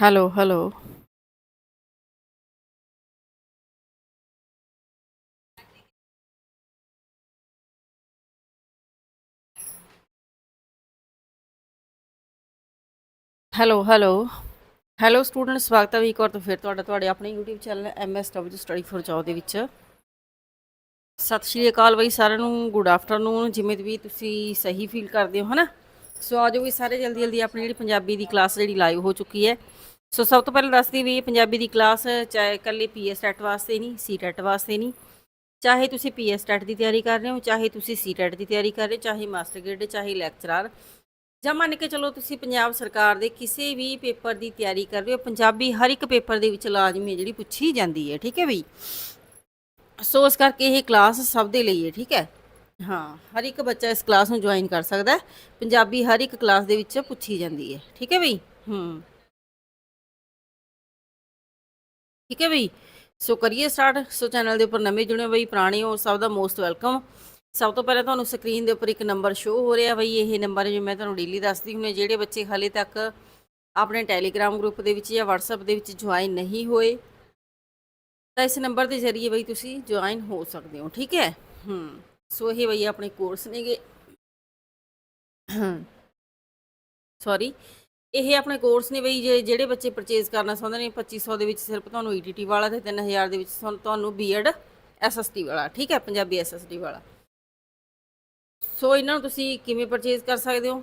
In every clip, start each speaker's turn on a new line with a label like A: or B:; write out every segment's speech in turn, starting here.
A: Hello hello hello hello hello student ਸਵਾਗਤ ਹੈ ਵੀ ਇੱਕ ਵਾਰ ਤੋਂ ਫਿਰ ਤੁਹਾਡਾ, ਤੁਹਾਡੇ ਆਪਣੇ YouTube channel MSW study for job ਦੇ ਵਿੱਚ। ਸਤਿ ਸ਼੍ਰੀ ਅਕਾਲ ਬਈ ਸਾਰਿਆਂ ਨੂੰ। ਗੁੱਡ ਆਫਟਰਨੂਨ ਜਿਵੇਂ ਵੀ ਤੁਸੀਂ ਸਹੀ ਫੀਲ ਕਰਦੇ ਹੋ, ਹਨਾ? ਸੋ ਆਜੋ ਵੀ ਸਾਰੇ ਜਲਦੀ ਜਲਦੀ ਆਪਣੀ ਜਿਹੜੀ ਪੰਜਾਬੀ ਦੀ ਕਲਾਸ ਜਿਹੜੀ ਲਾਈਵ ਹੋ ਚੁੱਕੀ ਹੈ ਸੋ ਸਭ ਤੋਂ ਪਹਿਲਾਂ ਦੱਸਦੀ ਵੀ ਇਹ ਪੰਜਾਬੀ ਦੀ ਕਲਾਸ ਚਾਹੇ ਇਕੱਲੇ ਪੀਐਸ ਟੈਟ ਵਾਸਤੇ ਨਹੀਂ ਸੀ ਟੈਟ ਵਾਸਤੇ ਨਹੀਂ। ਚਾਹੇ ਤੁਸੀਂ ਪੀਐਸ ਟੈਟ ਦੀ ਤਿਆਰੀ ਕਰ ਰਹੇ ਹੋ, ਚਾਹੇ ਤੁਸੀਂ ਸੀ ਟੈਟ ਦੀ ਤਿਆਰੀ ਕਰ ਰਹੇ ਹੋ, ਚਾਹੇ ਮਾਸਟਰ ਗ੍ਰੇਡ ਚਾਹੇ ਲੈਕਚਰਰ ਜਾਂ ਮੰਨ ਕੇ ਚਲੋ ਤੁਸੀਂ ਪੰਜਾਬ ਸਰਕਾਰ ਦੇ ਕਿਸੇ ਵੀ ਪੇਪਰ ਦੀ ਤਿਆਰੀ ਕਰ ਰਹੇ ਹੋ, ਪੰਜਾਬੀ ਹਰ ਇੱਕ ਪੇਪਰ ਦੇ ਵਿੱਚ ਲਾਜ਼ਮੀ ਹੈ, ਜਿਹੜੀ ਪੁੱਛੀ ਜਾਂਦੀ ਹੈ, ਠੀਕ ਹੈ ਬਈ? ਸੋ ਇਸ ਕਰਕੇ ਇਹ ਕਲਾਸ ਸਭ ਦੇ ਲਈ ਹੈ, ਠੀਕ ਹੈ? ਹਾਂ, ਹਰ ਇੱਕ ਬੱਚਾ ਇਸ ਕਲਾਸ ਨੂੰ ਜੁਆਇਨ ਕਰ ਸਕਦਾ ਹੈ। ਪੰਜਾਬੀ ਹਰ ਇੱਕ ਕਲਾਸ ਦੇ ਵਿੱਚ ਪੁੱਛੀ ਜਾਂਦੀ ਹੈ, ਠੀਕ ਹੈ ਬਈ? ਹੂੰ। ਠੀਕ ਹੈ ਬਈ? ਸੋ ਕਰੀਏ ਸਟਾਰਟ ਸੋ ਚੈਨਲ ਦੇ ਉੱਪਰ ਨਵੇਂ ਜੁੜੇ ਹੋ ਬਈ, ਪੁਰਾਣੇ ਹੋ, ਸਭ ਦਾ ਮੋਸਟ ਵੈਲਕਮ ਸਭ ਤੋਂ ਪਹਿਲਾਂ ਤੁਹਾਨੂੰ ਸਕਰੀਨ ਦੇ ਉੱਪਰ ਇੱਕ ਨੰਬਰ ਸ਼ੋ ਹੋ ਰਿਹਾ ਬਈ, ਇਹ ਨੰਬਰ ਜੋ ਮੈਂ ਤੁਹਾਨੂੰ ਡੇਲੀ ਦੱਸਦੀ ਹੁੰਦੀ ਜਿਹੜੇ ਬੱਚੇ ਹਾਲੇ ਤੱਕ ਆਪਣੇ ਟੈਲੀਗ੍ਰਾਮ ਗਰੁੱਪ ਦੇ ਵਿੱਚ ਜਾਂ WhatsApp ਦੇ ਵਿੱਚ ਜੁਆਇਨ ਨਹੀਂ ਹੋਏ, ਤਾਂ ਇਸ ਨੰਬਰ ਦੇ ਜ਼ਰੀਏ ਬਈ ਤੁਸੀਂ ਜੁਆਇਨ ਹੋ ਸਕਦੇ ਹੋ, ਠੀਕ ਹੈ? ਹੂੰ, ਸੋ ਇਹ ਬਈ ਆਪਣੇ ਕੋਰਸ ਨੇਗੇ। ਸੌਰੀ ਇਹ ਆਪਣੇ ਕੋਰਸ ਨੇ ਬਈ, ਜੇ ਜਿਹੜੇ ਬੱਚੇ ਪਰਚੇਜ਼ ਕਰਨਾ ਚਾਹੁੰਦੇ ਨੇ 2500 ਦੇ ਵਿੱਚ ਸਿਰਫ ਤੁਹਾਨੂੰ ETT ਵਾਲਾ ਤੇ 3000 ਦੇ ਵਿੱਚ ਤੁਹਾਨੂੰ- ਤੁਹਾਨੂੰ ਬੀਐਡ ਐਸਐਸਟੀ ਵਾਲਾ, ਠੀਕ ਹੈ? ਪੰਜਾਬੀ ਐਸਐਸਟੀ ਵਾਲਾ। ਸੋ ਇਹਨਾਂ ਨੂੰ ਤੁਸੀਂ ਕਿਵੇਂ ਪਰਚੇਜ਼ ਕਰ ਸਕਦੇ ਹੋ?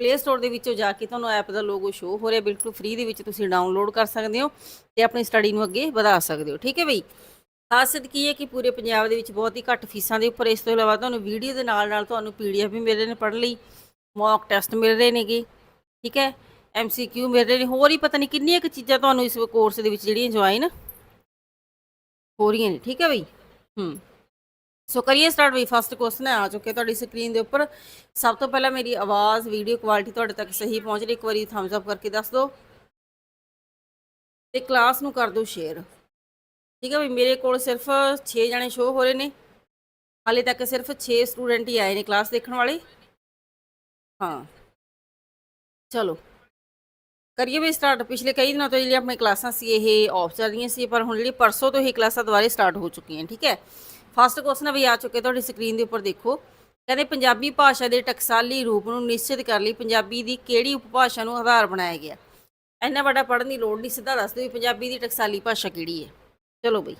A: ਪਲੇ ਸਟੋਰ ਦੇ ਵਿੱਚੋਂ ਜਾ ਕੇ ਤੁਹਾਨੂੰ ਐਪ ਦਾ ਲੋਗੋ ਸ਼ੋ ਹੋ ਰਿਹਾ, ਬਿਲਕੁਲ ਫ੍ਰੀ ਦੇ ਵਿੱਚ ਤੁਸੀਂ ਡਾਊਨਲੋਡ ਕਰ ਸਕਦੇ ਹੋ ਤੇ ਆਪਣੀ ਸਟੱਡੀ ਨੂੰ ਅੱਗੇ ਵਧਾ ਸਕਦੇ ਹੋ, ਠੀਕ ਹੈ ਬਈ? ਖਾਸੀਅਤ ਕੀ ਹੈ ਕਿ ਪੂਰੇ ਪੰਜਾਬ ਦੇ ਵਿੱਚ ਬਹੁਤ ਹੀ ਘੱਟ ਫੀਸਾਂ ਦੇ ਉੱਪਰ ਇਸ ਤੋਂ ਇਲਾਵਾ ਤੁਹਾਨੂੰ ਵੀਡੀਓ ਦੇ ਨਾਲ ਨਾਲ ਤੁਹਾਨੂੰ ਪੀਡੀਐਫ ਵੀ ਮਿਲ ਰਹੇ ਨੇ ਪੜ੍ਹਨ ਲਈ ਮੌਕ ਟੈਸਟ ਮਿਲ ਰਹੇ ਨੇਗੇ, ਠੀਕ ਹੈ? ਐਮਸੀਕਿਊ ਮਿਲ ਰਹੇ ਨੇ ਹੋਰ ਹੀ ਪਤਾ ਨਹੀਂ ਕਿੰਨੀਆਂ ਕੁ ਚੀਜ਼ਾਂ ਤੁਹਾਨੂੰ ਇਸ ਕੋਰਸ ਦੇ ਵਿੱਚ ਜਿਹੜੀਆਂ ਜੁਆਇਨ ਹੋ ਰਹੀਆਂ ਨੇ, ਠੀਕ ਹੈ ਬਈ? ਹੂੰ। ਸੋ ਕਰੀਏ ਸਟਾਰਟ ਵੀ ਫਸਟ ਕੁਐਸਚਨ ਆ ਚੁੱਕੇ ਤੁਹਾਡੀ ਸਕਰੀਨ ਦੇ ਉੱਪਰ। ਸਭ ਤੋਂ ਪਹਿਲਾਂ ਮੇਰੀ ਆਵਾਜ਼ ਵੀਡੀਓ ਕੁਆਲਿਟੀ ਤੁਹਾਡੇ ਤੱਕ ਸਹੀ ਪਹੁੰਚ ਰਹੀ, ਇੱਕ ਵਾਰੀ ਥੰਬਸ ਅਪ ਕਰਕੇ ਦੱਸ ਦਿਓ। ਤੇ ਕਲਾਸ ਨੂੰ ਕਰ ਦਿਓ ਸ਼ੇਅਰ ਠੀਕ ਹੈ ਬਈ, ਮੇਰੇ ਕੋਲ ਸਿਰਫ 6 ਜਣੇ ਸ਼ੋ ਹੋ ਰਹੇ ਨੇ। ਹਾਲੇ ਤੱਕ ਸਿਰਫ 6 ਸਟੂਡੈਂਟ ਹੀ ਆਏ ਨੇ ਕਲਾਸ ਦੇਖਣ ਵਾਲੇ। ਹਾਂ। ਚਲੋ। ਕਰੀਏ ਵੀ ਸਟਾਰਟ ਪਿਛਲੇ ਕਈ ਦਿਨਾਂ ਤੋਂ ਜਿਹੜੀਆਂ ਆਪਣੀ ਕਲਾਸਾਂ ਸੀ, ਇਹ ਆਫ ਚੱਲ ਰਹੀਆਂ ਸੀ, ਪਰ ਹੁਣ ਜਿਹੜੀ ਪਰਸੋਂ ਤੋਂ ਇਹ ਕਲਾਸਾਂ ਦੁਬਾਰੇ ਸਟਾਰਟ ਹੋ ਚੁੱਕੀਆਂ ਠੀਕ ਹੈ? ਫਸਟ ਕੁਐਸਚਨ ਵੀ ਆ ਚੁੱਕੇ, ਤੁਹਾਡੀ ਸਕਰੀਨ ਦੇ ਉੱਪਰ ਦੇਖੋ। ਕਹਿੰਦੇ ਪੰਜਾਬੀ ਭਾਸ਼ਾ ਦੇ ਟਕਸਾਲੀ ਰੂਪ ਨੂੰ ਨਿਸ਼ਚਿਤ ਕਰਨ ਲਈ, ਪੰਜਾਬੀ ਦੀ ਕਿਹੜੀ ਉਪਭਾਸ਼ਾ ਨੂੰ ਆਧਾਰ ਬਣਾਇਆ ਗਿਆ? ਇੰਨਾ ਵੱਡਾ ਪੜ੍ਹਨ ਦੀ ਲੋੜ ਨਹੀਂ, ਸਿੱਧਾ ਦੱਸ ਦਿਓ ਵੀ ਪੰਜਾਬੀ ਦੀ ਟਕਸਾਲੀ ਭਾਸ਼ਾ ਕਿਹੜੀ ਹੈ। ਚਲੋ ਬਈ।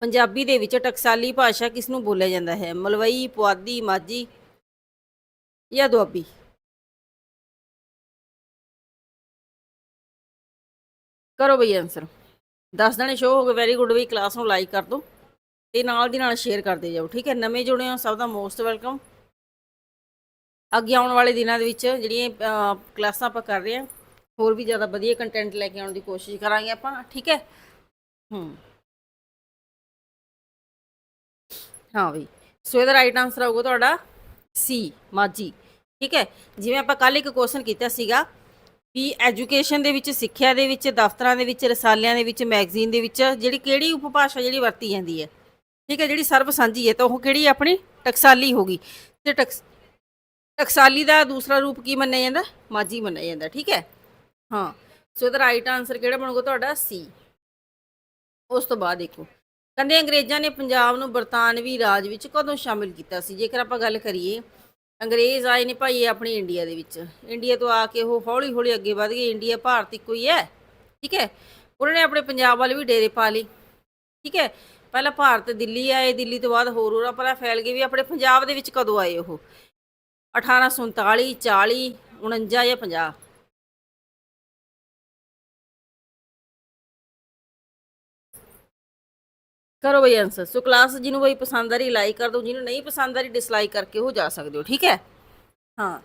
A: ਪੰਜਾਬੀ ਦੇ ਵਿੱਚ ਟਕਸਾਲੀ ਭਾਸ਼ਾ ਕਿਸ ਨੂੰ ਬੋਲਿਆ ਜਾਂਦਾ ਹੈ? ਮਲਵਈ, ਪੁਆਧੀ, ਮਾਝੀ ਜਾਂ ਦੁਆਬੀ? ਕਰੋ ਬਈ ਆਨਸਰ 10 ਜਣੇ ਸ਼ੋ ਹੋ ਗਏ ਵੈਰੀ ਗੁੱਡ ਵੀ ਕਲਾਸ ਨੂੰ ਲਾਈਕ ਕਰ ਦਿਓ ਤੇ ਨਾਲ ਦੀ ਨਾਲ ਸ਼ੇਅਰ ਕਰਦੇ ਜਾਓ, ਠੀਕ ਹੈ? ਨਵੇਂ ਜੁੜੇ ਹੋ, ਸਭ ਦਾ ਮੋਸਟ ਵੈਲਕਮ ਅੱਗੇ ਆਉਣ ਵਾਲੇ ਦਿਨਾਂ ਦੇ ਵਿੱਚ ਜਿਹੜੀਆਂ ਕਲਾਸਾਂ ਆਪਾਂ ਕਰ ਰਹੇ ਹਾਂ, ਹੋਰ ਵੀ ਜ਼ਿਆਦਾ ਵਧੀਆ ਕੰਟੈਂਟ ਲੈ ਕੇ ਆਉਣ ਦੀ ਕੋਸ਼ਿਸ਼ ਕਰਾਂਗੇ ਆਪਾਂ, ਠੀਕ ਹੈ? ਹੂੰ। ਹਾਂ ਬਈ, ਸੋ ਇਹਦਾ ਰਾਈਟ ਆਨਸਰ ਆਊਗਾ ਤੁਹਾਡਾ ਸੀ ਮਾਜੀ ਠੀਕ ਹੈ? ਜਿਵੇਂ ਆਪਾਂ ਕੱਲ ਇੱਕ ਕੁਐਸਚਨ ਕੀਤਾ ਸੀਗਾ ਵੀ ਐਜੂਕੇਸ਼ਨ ਦੇ ਵਿੱਚ, ਸਿੱਖਿਆ ਦੇ ਵਿੱਚ, ਦਫ਼ਤਰਾਂ ਦੇ ਵਿੱਚ, ਰਸਾਲਿਆਂ ਦੇ ਵਿੱਚ, ਮੈਗਜ਼ੀਨ ਦੇ ਵਿੱਚ ਜਿਹੜੀ ਕਿਹੜੀ ਉਪਭਾਸ਼ਾ ਜਿਹੜੀ ਵਰਤੀ ਜਾਂਦੀ ਹੈ। ਠੀਕ ਹੈ, ਜਿਹੜੀ ਸਰਬ ਸਾਂਝੀ ਹੈ ਤਾਂ ਉਹ ਕਿਹੜੀ ਆਪਣੀ? ਟਕਸਾਲੀ ਹੋਗੀ ਤੇ ਟਕਸ, ਟਕਸਾਲੀ ਦਾ ਦੂਸਰਾ ਰੂਪ ਕੀ ਮੰਨਿਆ ਜਾਂਦਾ? ਮਾਝੀ ਮੰਨਿਆ ਜਾਂਦਾ, ਠੀਕ ਹੈ? ਹਾਂ, ਸੋ ਇਹਦਾ ਰਾਈਟ ਆਨਸਰ ਕਿਹੜਾ ਬਣੂਗਾ ਤੁਹਾਡਾ? ਸੀ ਉਸ ਤੋਂ ਬਾਅਦ ਦੇਖੋ। ਕਹਿੰਦੇ ਅੰਗਰੇਜ਼ਾਂ ਨੇ ਪੰਜਾਬ ਨੂੰ ਬਰਤਾਨਵੀ ਰਾਜ ਵਿੱਚ ਕਦੋਂ ਸ਼ਾਮਿਲ ਕੀਤਾ ਸੀ? ਜੇਕਰ ਆਪਾਂ ਗੱਲ ਕਰੀਏ ਅੰਗਰੇਜ਼ ਆਏ ਨੇ ਭਾਈ ਆਪਣੀ ਇੰਡੀਆ ਦੇ ਵਿੱਚ। ਇੰਡੀਆ ਤੋਂ ਆ ਕੇ ਉਹ ਹੌਲੀ ਹੌਲੀ ਅੱਗੇ ਵਧ ਗਏ। ਇੰਡੀਆ ਭਾਰਤ ਇੱਕੋ ਹੀ ਹੈ। ਠੀਕ ਹੈ? ਉਹਨਾਂ ਨੇ ਆਪਣੇ ਪੰਜਾਬ ਵੱਲ ਵੀ ਡੇਰੇ ਪਾ ਲਈ ਠੀਕ ਹੈ? ਪਹਿਲਾਂ ਭਾਰਤ ਦਿੱਲੀ ਆਏ, ਦਿੱਲੀ ਤੋਂ ਬਾਅਦ ਹੋਰ ਹੋਰ ਆਪਣਾ ਫੈਲ ਗਏ ਵੀ ਆਪਣੇ ਪੰਜਾਬ ਦੇ ਵਿੱਚ ਕਦੋਂ ਆਏ ਉਹ? 1839 40 49 ਜਾਂ 50 ਕਰੋ ਬਈ ਆਨਸਰ ਸੋ ਕਲਾਸ ਜਿਹਨੂੰ ਬਈ ਪਸੰਦ ਆ ਰਹੀ ਲਾਈਕ ਕਰ ਦਿਓ। ਜਿਹਨੂੰ ਨਹੀਂ ਪਸੰਦ ਆ ਰਹੀ ਡਿਸਲਾਈਕ ਕਰਕੇ ਉਹ ਜਾ ਸਕਦੇ ਹੋ, ਠੀਕ ਹੈ? ਹਾਂ।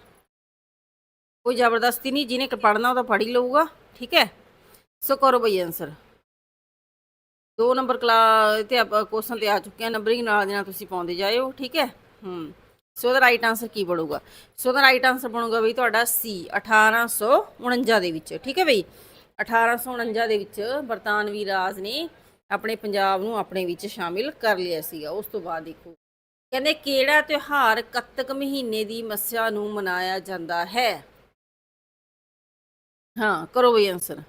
A: ਕੋਈ ਜ਼ਬਰਦਸਤੀ ਨਹੀਂ, ਜਿਹਨੇ ਪੜ੍ਹਨਾ ਉਹ ਤਾਂ ਪੜ੍ਹ ਹੀ ਲਊਗਾ, ਠੀਕ ਹੈ? ਸੋ ਕਰੋ ਬਈ ਆਨਸਰ ਦੋ ਨੰਬਰ ਕਲਾ ਤੇ ਆਪਾਂ ਕੁਐਸਚਨ ਤੇ ਆ ਚੁੱਕੇ ਆ ਨੰਬਰਿੰਗ ਨਾਲ ਦੀ ਨਾਲ ਤੁਸੀਂ ਪਾਉਂਦੇ ਜਾਇਓ, ਠੀਕ ਹੈ? ਹੂੰ। ਸੋ ਦਾ ਰਾਈਟ ਆਨਸਰ ਕੀ ਬਣੂਗਾ? ਸੋ ਦਾ ਰਾਈਟ ਆਨਸਰ ਬਣੂਗਾ ਬਈ ਤੁਹਾਡਾ ਸੀ 1849 ਦੇ ਵਿੱਚ, ਠੀਕ ਹੈ ਬਈ? 1849 ਦੇ ਵਿੱਚ ਬਰਤਾਨਵੀ ਰਾਜ ਨੇ ਆਪਣੇ ਪੰਜਾਬ ਨੂੰ ਆਪਣੇ ਵਿੱਚ ਸ਼ਾਮਿਲ ਕਰ ਲਿਆ ਸੀਗਾ, ਉਸ ਤੋਂ ਬਾਅਦ ਦੇਖੋ। ਕਹਿੰਦੇ ਕਿਹੜਾ ਤਿਉਹਾਰ ਕੱਤਕ ਮਹੀਨੇ ਦੀ ਮੱਸਿਆ ਨੂੰ ਮਨਾਇਆ ਜਾਂਦਾ ਹੈ? ਹਾਂ, ਕਰੋ ਬਈ ਆਨਸਰ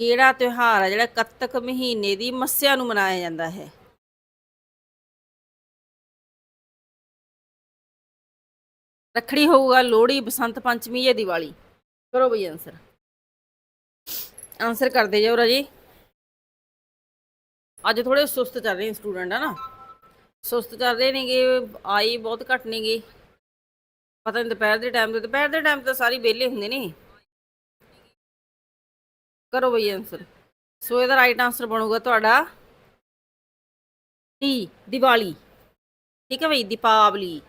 A: ਕਿਹੜਾ ਤਿਉਹਾਰ ਹੈ ਜਿਹੜਾ ਕੱਤਕ ਮਹੀਨੇ ਦੀ ਮੱਸਿਆ ਨੂੰ ਮਨਾਇਆ ਜਾਂਦਾ ਹੈ? ਰੱਖੜੀ ਹੋਊਗਾ ਲੋਹੜੀ, ਬਸੰਤ ਪੰਚਮੀ ਜਾਂ ਦੀਵਾਲੀ? ਕਰੋ ਬਈ ਆਨਸਰ ਆਨਸਰ ਕਰਦੇ ਜਾਓ ਰਾਜੇ। ਅੱਜ ਥੋੜੇ ਸੁਸਤ ਚੱਲ ਰਹੇ ਸਟੂਡੈਂਟ ਹੈ ਨਾ ਸੁਸਤ ਚੱਲ ਰਹੇ ਨੇਗੇ, ਆਈ ਬਹੁਤ ਘੱਟ ਨੇਗੇ। ਪਤਾ ਨਹੀਂ ਦੁਪਹਿਰ ਦੇ ਟਾਈਮ ਤੇ, ਦੁਪਹਿਰ ਦੇ ਟਾਈਮ ਤਾਂ ਸਾਰੇ ਵਿਹਲੇ ਹੁੰਦੇ ਨੇ। ਕਰੋ ਬਈ ਆਨਸਰ ਸੋ ਇਹਦਾ ਰਾਈਟ ਆਨਸਰ ਬਣੂਗਾ ਤੁਹਾਡਾ ਟੀ ਦੀਵਾਲੀ। ਠੀਕ ਹੈ ਬਈ? ਦੀਪਾਵਲੀ।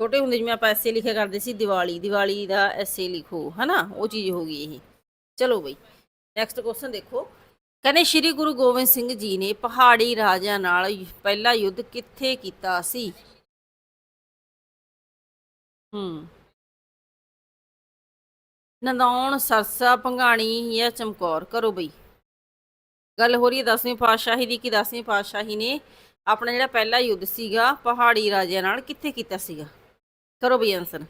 A: ਛੋਟੇ ਹੁੰਦੇ ਜਿਵੇਂ ਆਪਾਂ ਐਸੇ ਲਿਖਿਆ ਕਰਦੇ ਸੀ, ਦੀਵਾਲੀ। ਦੀਵਾਲੀ ਦਾ ਐਸੇ ਲਿਖੋ, ਹਨਾ? ਉਹ ਚੀਜ਼ ਹੋ ਗਈ ਇਹ। ਚਲੋ ਬਈ ਨੈਕਸਟ ਕੁਐਸਚਨ ਦੇਖੋ। ਕਹਿੰਦੇ ਸ਼੍ਰੀ ਗੁਰੂ ਗੋਬਿੰਦ ਸਿੰਘ ਜੀ ਨੇ ਪਹਾੜੀ ਰਾਜਿਆਂ ਨਾਲ ਪਹਿਲਾ ਯੁੱਧ ਕਿੱਥੇ ਕੀਤਾ ਸੀ? ਹੂੰ। ਨੰਦੌਣ, ਸਰਸਾ, ਭੰਗਾਣੀ ਜਾਂ ਚਮਕੌਰ? ਕਰੋ ਬਈ। ਗੱਲ ਹੋ ਰਹੀ ਹੈ 10ਵੀਂ ਪਾਤਸ਼ਾਹੀ ਦੀ ਕਿ 10ਵੀਂ ਪਾਤਸ਼ਾਹੀ ਨੇ ਆਪਣਾ ਜਿਹੜਾ ਪਹਿਲਾ ਯੁੱਧ ਸੀਗਾ, ਪਹਾੜੀ ਰਾਜਿਆਂ ਨਾਲ ਕਿੱਥੇ ਕੀਤਾ ਸੀਗਾ? ਕਰੋ ਬਈ ਆਨਸਰ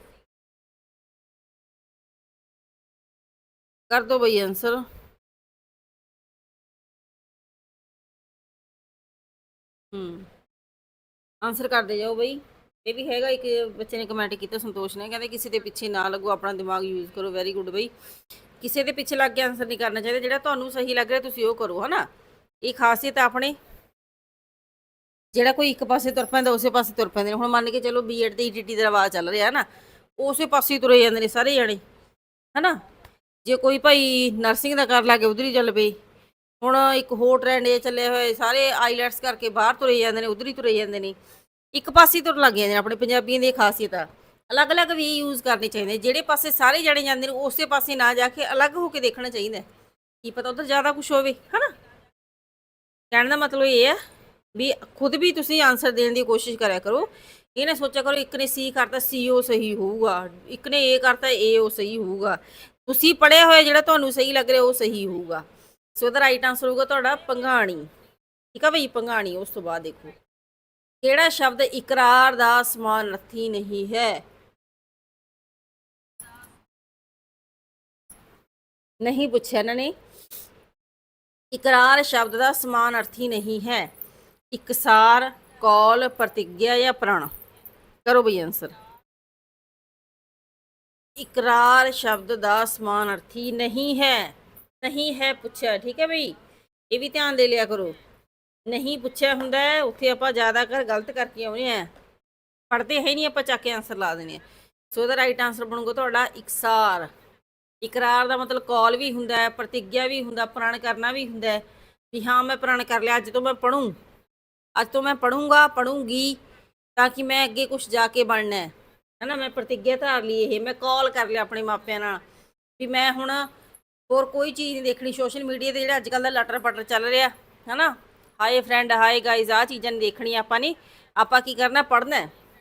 A: ਕਰ ਦੋ ਬਈ ਆਨਸਰ ਹੂੰ। ਆਨਸਰ ਕਰਦੇ ਜਾਓ ਬਈ। ਇਹ ਵੀ ਹੈਗਾ, ਇੱਕ ਬੱਚੇ ਨੇ ਕਮੈਂਟ ਕੀਤਾ, ਸੰਤੋਸ਼ ਨੇ। ਕਹਿੰਦੇ ਕਿਸੇ ਦੇ ਪਿੱਛੇ ਨਾ ਲੱਗੋ, ਆਪਣਾ ਦਿਮਾਗ ਯੂਜ਼ ਕਰੋ ਵੈਰੀ ਗੁੱਡ ਬਈ। ਕਿਸੇ ਦੇ ਪਿੱਛੇ ਲੱਗ ਕੇ ਆਨਸਰ ਨਹੀਂ ਕਰਨਾ ਚਾਹੀਦਾ, ਜਿਹੜਾ ਤੁਹਾਨੂੰ ਸਹੀ ਲੱਗ ਰਿਹਾ, ਤੁਸੀਂ ਉਹ ਕਰੋ, ਹਨਾ? ਇਹ ਖਾਸੀਅਤ ਆਪਣੇ। ਜਿਹੜਾ ਕੋਈ ਇੱਕ ਪਾਸੇ ਤੁਰ ਪੈਂਦਾ, ਉਸੇ ਪਾਸੇ ਤੁਰ ਪੈਂਦੇ ਨੇ। ਹੁਣ ਮੰਨ ਕੇ ਚਲੋ ਬੀਐਡ ਤੇ ਈਟੀਟੀ ਦਾ ਰਵਾਜ ਚੱਲ ਰਿਹਾ ਨਾ ਉਸੇ ਪਾਸੇ ਹੀ ਤੁਰੇ ਜਾਂਦੇ ਨੇ ਸਾਰੇ ਜਣੇ, ਹਨਾ? ਜੇ ਕੋਈ ਭਾਈ ਨਰਸਿੰਗ ਦਾ ਕਰ ਲਾ ਕੇ ਉਧਰ ਹੀ ਚੱਲ ਪਈ ਹੁਣ ਇੱਕ ਹੋਰ ਟ੍ਰੈਂਡ ਇਹ ਚੱਲਿਆ ਹੋਇਆ ਸਾਰੇ ਆਈਲੈਟਸ ਕਰਕੇ ਬਾਹਰ ਤੁਰੇ ਜਾਂਦੇ ਨੇ, ਉਧਰ ਹੀ ਤੁਰੇ ਜਾਂਦੇ ਨੇ। ਇੱਕ ਪਾਸੇ ਤੁਰਨ ਲੱਗ ਜਾਂਦੇ ਨੇ ਆਪਣੇ ਪੰਜਾਬੀਆਂ ਦੀ ਖਾਸੀਅਤ ਆ। ਅਲੱਗ-ਅਲੱਗ ਵੀ ਯੂਜ਼ ਕਰਨੇ ਚਾਹੀਦੇ ਜਿਹੜੇ ਪਾਸੇ ਸਾਰੇ ਜਣੇ ਜਾਂਦੇ ਨੇ, ਉਸੇ ਪਾਸੇ ਨਾ ਜਾ ਕੇ ਅਲੱਗ ਹੋ ਕੇ ਦੇਖਣਾ ਚਾਹੀਦਾ। ਕੀ ਪਤਾ ਉਧਰ ਜ਼ਿਆਦਾ ਕੁਝ ਹੋਵੇ, ਹਨਾ? ਕਹਿਣ ਦਾ ਮਤਲਬ ਇਹ ਹੈ ਵੀ ਖੁਦ ਵੀ ਤੁਸੀਂ ਆਨਸਰ ਦੇਣ ਦੀ ਕੋਸ਼ਿਸ਼ ਕਰਿਆ ਕਰੋ। ਇਹ ਨਾ ਸੋਚਿਆ ਕਰੋ, ਇੱਕ ਨੇ ਸੀ ਕਰਤਾ ਸੀ ਉਹ ਸਹੀ ਹੋਊਗਾ। ਇੱਕ ਨੇ ਇਹ ਕਰਤਾ ਏ ਉਹ ਸਹੀ ਹੋਊਗਾ। ਤੁਸੀਂ ਪੜਿਆ ਹੋਇਆ ਜਿਹੜਾ ਤੁਹਾਨੂੰ ਸਹੀ ਲੱਗ ਰਿਹਾ, ਉਹ ਸਹੀ ਹੋਊਗਾ। ਸੋ ਇਹਦਾ ਰਾਈਟ ਆਨਸਰ ਹੋਊਗਾ ਤੁਹਾਡਾ ਪੰਘਾਣੀ। ਠੀਕ ਆ ਬਈ, ਪੰਘਾਣੀ, ਉਸ ਤੋਂ ਬਾਅਦ ਦੇਖੋ। ਕਿਹੜਾ ਸ਼ਬਦ ਇਕਰਾਰ ਦਾ ਸਮਾਨ ਸਮਾਨਾਰਥੀ ਨਹੀਂ ਹੈ? ਨਹੀਂ ਪੁੱਛਿਆ ਇਹਨਾਂ ਨੇ। ਇਕਰਾਰ ਸ਼ਬਦ ਦਾ ਸਮਾਨ ਅਰਥੀ ਨਹੀਂ ਹੈ। ਇਕਸਾਰ, ਕੌਲ, ਪ੍ਰਤਿਗਿਆ ਜਾਂ ਪ੍ਰਣ। ਕਰੋ ਬਈ ਆਨਸਰ ਇਕਰਾਰ ਸ਼ਬਦ ਦਾ ਸਮਾਨ ਅਰਥੀ ਨਹੀਂ ਹੈ। ਨਹੀਂ ਹੈ ਪੁੱਛਿਆ, ਠੀਕ ਹੈ ਬਈ? ਇਹ ਵੀ ਧਿਆਨ ਦੇ ਲਿਆ ਕਰੋ। ਨਹੀਂ ਪੁੱਛਿਆ ਹੁੰਦਾ ਉੱਥੇ ਆਪਾਂ ਜ਼ਿਆਦਾ ਕਰ ਗਲਤ ਕਰਕੇ ਆਉਨੇ ਆ। ਪੜਦੇ ਹੈ ਨਹੀਂ ਆਪਾਂ, ਚੱਕ ਕੇ ਆਨਸਰ ਲਾ ਦਿੰਦੇ ਆ। ਸੋ ਇਹਦਾ ਰਾਈਟ ਆਨਸਰ ਬਣੂਗਾ ਤੁਹਾਡਾ ਇਕਸਾਰ। ਇਕਰਾਰ ਦਾ ਮਤਲਬ ਕਾਲ ਵੀ ਹੁੰਦਾ ਹੈ, ਪ੍ਰਤਿਗਿਆ ਵੀ ਹੁੰਦਾ, ਪ੍ਰਣ ਕਰਨਾ ਵੀ ਹੁੰਦਾ ਹੈ। ਵੀ ਹਾਂ, ਮੈਂ ਪ੍ਰਣ ਕਰ ਲਿਆ, ਅੱਜ ਤੋਂ ਮੈਂ ਪੜੂੰ ਅੱਜ ਤੋਂ ਮੈਂ ਪੜੂੰਗਾ ਪੜੂੰਗੀ ਤਾਂ ਕਿ ਮੈਂ ਅੱਗੇ ਕੁਝ ਜਾ ਕੇ ਬਣਨਾ ਹੈ। ਹੈਨਾ, ਮੈਂ ਪ੍ਰਤੀਗਿਆ ਧਾਰ ਲਈ ਇਹ, ਮੈਂ ਕਾਲ ਕਰ ਲਿਆ ਆਪਣੇ ਮਾਪਿਆਂ ਨਾਲ। ਵੀ ਮੈਂ ਹੁਣ ਹੋਰ ਕੋਈ ਚੀਜ਼ ਨਹੀਂ ਦੇਖਣੀ, ਸੋਸ਼ਲ ਮੀਡੀਆ ਤੇ ਜਿਹੜਾ ਅੱਜ ਕੱਲ ਦਾ ਲਟਰ ਪਟਰ ਚੱਲ ਰਿਹਾ, ਹੈਨਾ? ਹਾਏ ਫਰੈਂਡ ਹਾਏ ਗਾਇਜ਼ ਆ ਚੀਜ਼ਾਂ ਨਹੀਂ ਦੇਖਣੀਆਂ ਆਪਾਂ ਨੇ ਆਪਾਂ ਕੀ ਕਰਨਾ ਪੜਨਾ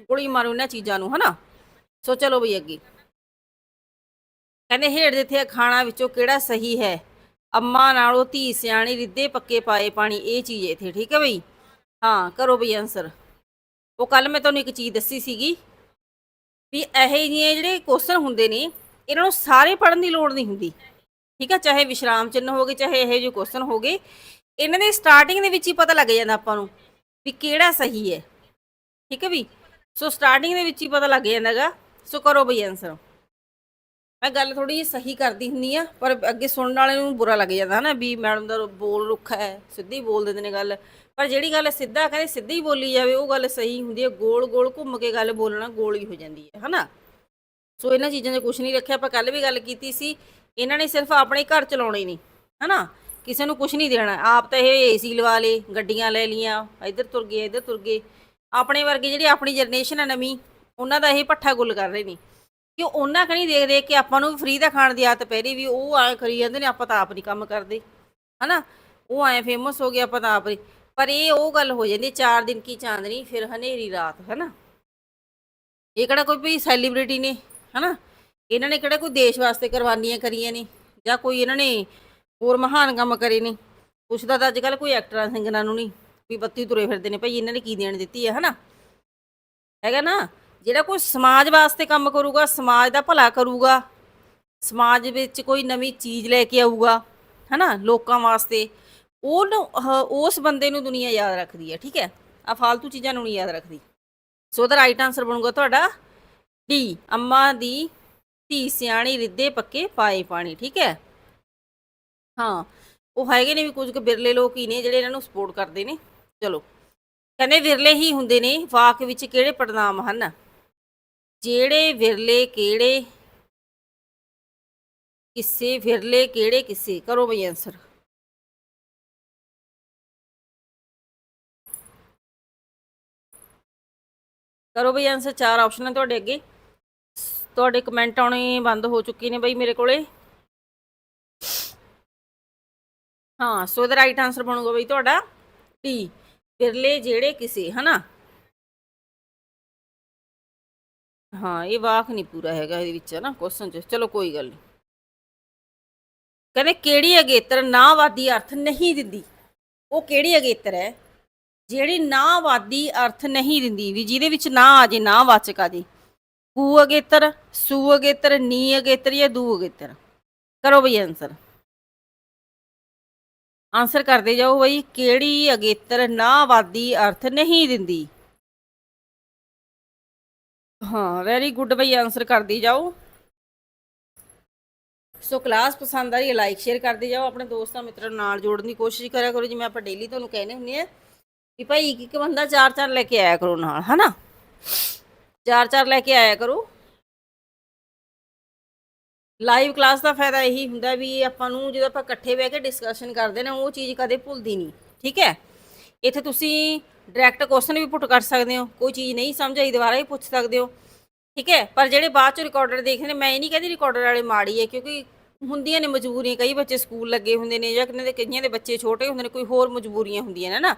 A: ਗੋਲੀ ਮਾਰੋ ਇਹਨਾਂ ਚੀਜ਼ਾਂ ਨੂੰ, ਹੈਨਾ? ਸੋ ਚਲੋ ਬਈ ਅੱਗੇ। ਕਹਿੰਦੇ ਹੇਠ ਦਿੱਤੇ ਖਾਣਾ ਵਿੱਚੋਂ ਕਿਹੜਾ ਸਹੀ ਹੈ? ਅੰਮਾ ਨਾਲੋਂ ਧੀ ਸਿਆਣੀ ਰਿੱਧੇ ਪੱਕੇ ਪਾਏ ਪਾਣੀ, ਇਹ ਚੀਜ਼ ਇੱਥੇ, ਠੀਕ ਹੈ ਬਈ? ਹਾਂ, ਕਰੋ ਬਈ ਆਨਸਰ ਉਹ ਕੱਲ ਮੈਂ ਤੁਹਾਨੂੰ ਇੱਕ ਚੀਜ਼ ਦੱਸੀ ਸੀਗੀ ਵੀ ਇਹੋ ਜਿਹੇ ਜਿਹੜੇ ਕੁਐਸਚਨ ਹੁੰਦੇ ਨੇ, ਇਹਨਾਂ ਨੂੰ ਸਾਰੇ ਪੜਨ ਦੀ ਲੋੜ ਨਹੀਂ ਹੁੰਦੀ। ਠੀਕ ਆ, ਚਾਹੇ ਵਿਸ਼ਰਾਮ ਚਿੰਨ ਹੋਗੇ ਚਾਹੇ ਇਹੋ ਜਿਹੇ ਕੁਐਸਚਨ ਹੋਗੇ ਇਹਨਾਂ ਦੇ ਸਟਾਰਟਿੰਗ ਦੇ ਵਿੱਚ ਹੀ ਪਤਾ ਲੱਗ ਜਾਂਦਾ ਆਪਾਂ ਨੂੰ ਵੀ ਕਿਹੜਾ ਸਹੀ ਹੈ। ਠੀਕ ਹੈ ਵੀ? ਸੋ ਸਟਾਰਟਿੰਗ ਦੇ ਵਿੱਚ ਹੀ ਪਤਾ ਲੱਗ ਜਾਂਦਾਗਾ ਸੋ ਕਰੋ ਬਈ ਆਨਸਰ ਮੈਂ ਗੱਲ ਥੋੜੀ ਜਿਹੀ ਸਹੀ ਕਰਦੀ ਹੁੰਨੀ ਆ, ਪਰ ਅੱਗੇ ਸੁਣਨ ਵਾਲੇ ਨੂੰ ਬੁਰਾ ਲੱਗ ਜਾਂਦਾ ਹਨਾ ਵੀ ਮੈਡਮ ਦਾ ਬੋਲ ਰੁੱਖਾ ਹੈ, ਸਿੱਧੀ ਬੋਲ ਦਿੰਦੇ ਨੇ ਗੱਲ। ਪਰ ਜਿਹੜੀ ਗੱਲ ਸਿੱਧਾ ਕਹਿੰਦੇ ਸਿੱਧੀ ਬੋਲੀ ਜਾਵੇ, ਉਹ ਗੱਲ ਸਹੀ ਹੁੰਦੀ ਹੈ ਗੋਲ ਗੋਲ ਘੁੰਮ ਕੇ ਗੱਲ ਬੋਲਣਾ ਗੋਲ ਹੀ ਹੋ ਜਾਂਦੀ ਹੈ, ਹਨਾ? ਸੋ ਇਹਨਾਂ ਚੀਜ਼ਾਂ 'ਚ ਕੁਝ ਨਹੀਂ ਰੱਖਿਆ। ਆਪਾਂ ਕੱਲ ਵੀ ਗੱਲ ਕੀਤੀ ਸੀ ਇਹਨਾਂ ਨੇ ਸਿਰਫ ਆਪਣੇ ਘਰ ਚਲਾਉਣੇ ਨਹੀਂ ਹਨਾ? ਕਿਸੇ ਨੂੰ ਕੁਝ ਨਹੀਂ ਦੇਣਾ। ਆਪ ਤਾਂ ਇਹ ਏਸੀ ਲਵਾ ਲੇ ਗੱਡੀਆਂ ਲੈ ਲੀਆਂ ਇੱਧਰ ਤੁਰ ਗਏ, ਇੱਧਰ ਤੁਰ ਗਏ। ਆਪਣੇ ਵਰਗੇ ਜਿਹੜੀ ਆਪਣੀ ਜਨਰੇਸ਼ਨ ਹੈ ਨਵੀਂ, ਉਹਨਾਂ ਦਾ ਇਹ ਪੱਠਾ ਗੁੱਲ ਕਰ ਰਹੇ ਨੇ। ਕਿ ਉਹਨਾਂ ਕਣੀ ਦੇਖ ਦੇਖ ਕੇ ਆਪਾਂ ਨੂੰ ਵੀ ਫ੍ਰੀ ਦਾ ਖਾਣ ਦੀ ਆਦਤ ਪੈ ਰਹੀ ਵੀ ਉਹ ਐ ਕਰੀ ਜਾਂਦੇ ਨੇ, ਆਪਾਂ ਤਾਂ ਆਪ ਨਹੀਂ ਕੰਮ ਕਰਦੇ, ਹਨਾ? ਉਹ ਐ ਫੇਮਸ ਹੋ ਗਿਆ ਆਪਾਂ ਤਾਂ ਆਪ ਨਹੀਂ ਪਰ ਇਹ ਉਹ ਗੱਲ ਹੋ ਜਾਂਦੀ, ਚਾਰ ਦਿਨ ਕੀ ਚਾਂਦਨੀ, ਫਿਰ ਹਨੇਰੀ ਰਾਤ, ਹਨਾ? ਇਹ ਕਿਹੜਾ ਕੋਈ ਵੀ ਸੈਲੀਬ੍ਰਿਟੀ ਨੇ, ਹਨਾ? ਇਹਨਾਂ ਨੇ ਕਿਹੜਾ ਕੋਈ ਦੇਸ਼ ਵਾਸਤੇ ਕੁਰਬਾਨੀਆਂ ਕਰੀਆਂ ਨੇ ਜਾਂ ਕੋਈ ਇਹਨਾਂ ਨੇ ਹੋਰ ਮਹਾਨ ਕੰਮ ਕਰੇ ਨੇ? ਪੁੱਛਦਾ ਤਾਂ ਅੱਜ ਕੱਲ ਕੋਈ ਐਕਟਰਾਂ ਸਿੰਗਰਾਂ ਨੂੰ ਨਹੀਂ, ਵੀ ਬੱਤੀ ਤੁਰੇ ਫਿਰਦੇ ਨੇ, ਭਾਈ ਇਹਨਾਂ ਨੇ ਕੀ ਦੇਣ ਦਿੱਤੀ ਹੈ ਹਨਾ? ਹੈਗਾ ਨਾ? ਜਿਹੜਾ ਕੋਈ ਸਮਾਜ ਵਾਸਤੇ ਕੰਮ ਕਰੂਗਾ, ਸਮਾਜ ਦਾ ਭਲਾ ਕਰੂਗਾ, ਸਮਾਜ ਵਿੱਚ ਕੋਈ ਨਵੀਂ ਚੀਜ਼ ਲੈ ਕੇ ਆਊਗਾ, ਹਨਾ, ਲੋਕਾਂ ਵਾਸਤੇ, ਉਹਨੂੰ ਉਸ ਬੰਦੇ ਨੂੰ ਦੁਨੀਆ ਯਾਦ ਰੱਖਦੀ ਹੈ ਠੀਕ ਹੈ? ਆ ਫालतू ਚੀਜ਼ਾਂ ਨੂੰ ਨਹੀਂ ਯਾਦ ਰੱਖਦੀ। ਸੋ ਦਾ ਰਾਈਟ ਆਨਸਰ ਬਣੂਗਾ ਤੁਹਾਡਾ ਡੀ ਅੰਮਾ ਦੀ ਧੀ ਸਿਆਣੀ ਰਿੱਧੇ ਪੱਕੇ, ਪਾਏ ਪਾਣੀ, ਠੀਕ ਹੈ? ਹਾਂ, ਉਹ ਹੈਗੇ ਨੇ ਵੀ ਕੁਝ ਕੁ ਬਿਰਲੇ ਲੋਕ ਹੀ ਨੇ ਜਿਹੜੇ ਇਹਨਾਂ ਨੂੰ ਸਪੋਰਟ ਕਰਦੇ ਨੇ। ਚਲੋ, ਕਹਿੰਦੇ ਵਿਰਲੇ ਹੀ ਹੁੰਦੇ ਨੇ, ਵਾਕ ਵਿੱਚ ਕਿਹੜੇ ਪੜਨਾਮ ਹਨ? ਜਿਹੜੇ ਵਿਰਲੇ ਕਿਹੜੇ? ਕਿੱਸੇ ਵਿਰਲੇ ਕਿਹੜੇ, ਕਿੱਸੇ? ਕਰੋ ਬਈ ਆਨਸਰ ਕਰੋ ਬਈ ਆਨਸਰ ਚਾਰ ਆਪਸ਼ਨ ਹੈ ਤੁਹਾਡੇ ਅੱਗੇ। ਤੁਹਾਡੇ ਕਮੈਂਟ ਆਉਣੇ ਬੰਦ ਹੋ ਚੁੱਕੇ ਨੇ ਬਈ ਮੇਰੇ ਕੋਲੇ। ਹਾਂ, ਸੋ ਇਹਦਾ ਰਾਈਟ ਆਨਸਰ ਬਣੂਗਾ ਬਈ ਤੁਹਾਡਾ ਟੀ ਵਿਰਲੇ ਜਿਹੜੇ ਕਿਸੇ, ਹਨਾ? ਹਾਂ, ਇਹ ਵਾਕ ਨਹੀਂ ਪੂਰਾ ਹੈਗਾ ਇਹਦੇ ਵਿੱਚ ਨਾ ਕੁਐਸਚਨ ਚ। ਚਲੋ, ਕੋਈ ਗੱਲ ਨਹੀਂ। ਕਹਿੰਦੇ, ਕਿਹੜੀ ਅਗੇਤਰ ਨਾਵਾਦੀ ਅਰਥ ਨਹੀਂ ਦਿੰਦੀ? ਉਹ ਕਿਹੜੀ ਅਗੇਤਰ ਹੈ? ਜਿਹੜੀ ਨਾਵਾਦੀ ਅਰਥ ਨਹੀਂ ਦਿੰਦੀ ਵੀ ਜਿਹਦੇ ਵਿੱਚ ਨਾ ਆ ਜੇ, ਨਾ ਵਾਚਕ ਆ ਜੇ। ਕੂ ਅਗੇਤਰ ਸੂ ਅਗੇਤਰ ਨੀ ਅਗੇਤਰ ਜਾਂ ਦੂ ਅਗੇਤਰ ਕਰੋ ਬਈ ਆਨਸਰ ਆਨਸਰ ਕਰਦੇ ਜਾਓ ਬਈ ਕਿਹੜੀ ਅਗੇਤਰ ਨਾਵਾਦੀ ਅਰਥ ਨਹੀਂ ਦਿੰਦੀ ਹਾਂ ਵੈਰੀ ਗੁੱਡ ਬਈ ਆਨਸਰ ਕਰਦੀ ਜਾਓ ਸੋ ਕਲਾਸ ਪਸੰਦ ਆ ਰਹੀ ਹੈ ਲਾਈਕ ਸ਼ੇਅਰ ਕਰਦੇ ਜਾਓ ਆਪਣੇ ਦੋਸਤਾਂ ਮਿੱਤਰਾਂ ਨਾਲ ਜੋੜਨ ਦੀ ਕੋਸ਼ਿਸ਼ ਕਰਿਆ ਕਰੋ ਜਿਵੇਂ ਆਪਾਂ ਡੇਲੀ ਤੁਹਾਨੂੰ ਕਹਿੰਦੇ ਹੁੰਦੇ ਆ ਵੀ ਭਾਈ ਇੱਕ ਇੱਕ ਬੰਦਾ ਚਾਰ ਚਾਰ ਲੈ ਕੇ ਆਇਆ ਕਰੋ ਨਾਲ ਹਨਾ ਚਾਰ ਚਾਰ ਲੈ ਕੇ ਆਇਆ ਕਰੋ। ਲਾਈਵ ਕਲਾਸ ਦਾ ਫਾਇਦਾ ਇਹੀ ਹੁੰਦਾ ਵੀ ਆਪਾਂ ਨੂੰ ਜਦੋਂ ਆਪਾਂ ਇਕੱਠੇ ਬਹਿ ਕੇ ਡਿਸਕਸ਼ਨ ਕਰਦੇ ਨੇ, ਉਹ ਚੀਜ਼ ਕਦੇ ਭੁੱਲਦੀ ਨਹੀਂ, ਠੀਕ ਹੈ? ਇੱਥੇ ਤੁਸੀਂ ਡਾਇਰੈਕਟ ਕੁਐਸਚਨ ਵੀ ਪੁੱਟ ਕਰ ਸਕਦੇ ਹੋ, ਕੋਈ ਚੀਜ਼ ਨਹੀਂ ਸਮਝ ਆਈ, ਦੁਬਾਰਾ ਵੀ ਪੁੱਛ ਸਕਦੇ ਹੋ, ਠੀਕ ਹੈ? ਪਰ ਜਿਹੜੇ ਬਾਅਦ ਚ ਰਿਕਾਰਡਰ ਦੇਖਦੇ ਨੇ, ਮੈਂ ਇਹ ਨਹੀਂ ਕਹਿੰਦੀ ਰਿਕਾਰਡਰ ਵਾਲੇ ਮਾੜੀ ਹੈ, ਕਿਉਂਕਿ ਹੁੰਦੀਆਂ ਨੇ ਮਜਬੂਰੀਆਂ, ਕਈ ਬੱਚੇ ਸਕੂਲ ਲੱਗੇ ਹੁੰਦੇ ਨੇ ਜਾਂ ਕਿੰਨੇ ਦੇ ਕਈਆਂ ਦੇ ਬੱਚੇ ਛੋਟੇ ਹੁੰਦੇ ਨੇ, ਕੋਈ ਹੋਰ ਮਜਬੂਰੀਆਂ ਹੁੰਦੀਆਂ ਨੇ ਨਾ?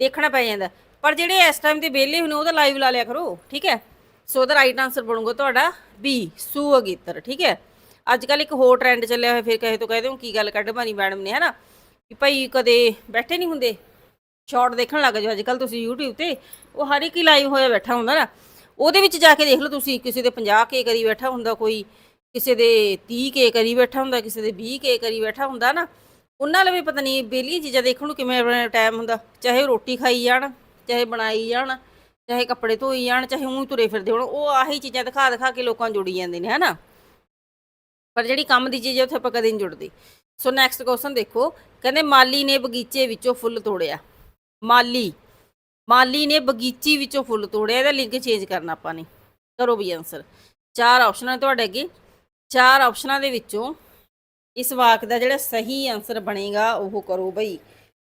A: ਦੇਖਣਾ ਪੈ ਜਾਂਦਾ। ਪਰ ਜਿਹੜੇ ਇਸ ਟਾਈਮ ਤੇ ਵਿਹਲੇ ਹੋਣੇ ਉਹਦਾ ਲਾਈਵ ਲਾ ਲਿਆ ਕਰੋ, ਠੀਕ ਹੈ? ਸੋ ਉਹਦਾ ਰਾਈਟ ਆਨਸਰ ਬਣੂਗਾ ਤੁਹਾਡਾ ਬੀ ਸੂ ਅਗੇਤਰ, ਠੀਕ ਹੈ? ਅੱਜ ਕੱਲ ਇੱਕ ਹੋਰ ਟ੍ਰੈਂਡ ਚੱਲਿਆ ਹੋਇਆ, ਫਿਰ ਕਹੇ ਤੋਂ ਕਹਦੇ ਹੋ ਕੀ ਗੱਲ ਕੱਢ ਮਾਰੀ ਮੈਡਮ ਨੇ, ਹਨਾ? ਕਿ ਭਾਈ ਕਦੇ ਬੈਠੇ ਨਹੀਂ ਹੁੰਦੇ? ਸ਼ਾਰਟ ਦੇਖਣ ਲੱਗ ਜਾਓ ਅੱਜ ਕੱਲ ਤੁਸੀਂ YouTube ਤੇ, ਉਹ ਹਰ ਇੱਕ ਹੀ ਲਾਈਵ ਹੋਇਆ ਬੈਠਾ ਹੁੰਦਾ ਨਾ। ਉਹਦੇ ਵਿੱਚ ਜਾ ਕੇ ਦੇਖ ਲਓ ਤੁਸੀਂ, ਕਿਸੇ ਦੇ 50 ਕੇ ਕਰੀ ਬੈਠਾ ਹੁੰਦਾ ਕੋਈ, ਕਿਸੇ ਦੇ 30 ਕੇ ਕਰੀ ਬੈਠਾ ਹੁੰਦਾ, ਕਿਸੇ ਦੇ 20 ਕੇ ਕਰੀ ਬੈਠਾ ਹੁੰਦਾ ਨਾ। ਉਹਨਾਂ ਲਈ ਵੀ ਪਤਾ ਨਹੀਂ ਬੇਲੀਆਂ ਚੀਜ਼ਾਂ ਦੇਖਣ ਨੂੰ ਕਿਵੇਂ ਟਾਈਮ ਹੁੰਦਾ, ਚਾਹੇ ਉਹ ਰੋਟੀ ਖਾਈ ਜਾਣ ਚਾਹੇ ਬਣਾਈ ਜਾਣ, ਚਾਹੇ ਕੱਪੜੇ ਧੋਈ ਜਾਣ, ਚਾਹੇ ਊਂ ਤੁਰੇ ਫਿਰਦੇ ਹੋਣ, ਉਹ ਆਹੀ ਚੀਜ਼ਾਂ ਦਿਖਾ ਦਿਖਾ ਕੇ ਲੋਕਾਂ ਜੁੜੀ ਜਾਂਦੇ ਨੇ, ਹਨਾ? ਪਰ ਜਿਹੜੀ ਕੰਮ ਦੀ ਚੀਜ਼ ਹੈ, ਉੱਥੇ ਆਪਾਂ ਕਦੇ ਨਹੀਂ ਜੁੜਦੇ। ਸੋ ਨੈਕਸਟ ਕੁਐਸਚਨ ਦੇਖੋ, ਕਹਿੰਦੇ ਮਾਲੀ ਨੇ ਬਗੀਚੇ ਵਿੱਚੋਂ ਫੁੱਲ ਤੋੜਿਆ। ਮਾਲੀ ਮਾਲੀ ਨੇ ਬਗੀਚੀ ਵਿੱਚੋਂ ਫੁੱਲ ਤੋੜਿਆ, ਇਹਦਾ ਲਿੰਕ ਚੇਂਜ ਕਰਨਾ ਆਪਾਂ ਨੇ। ਕਰੋ ਵੀ ਆਨਸਰ ਚਾਰ ਆਪਸ਼ਨਾਂ ਤੁਹਾਡੇ ਅੱਗੇ। ਚਾਰ ਆਪਸ਼ਨਾਂ ਦੇ ਵਿੱਚੋਂ ਇਸ ਵਾਕ ਦਾ ਜਿਹੜਾ ਸਹੀ ਆਨਸਰ ਬਣੇਗਾ, ਉਹ ਕਰੋ ਬਈ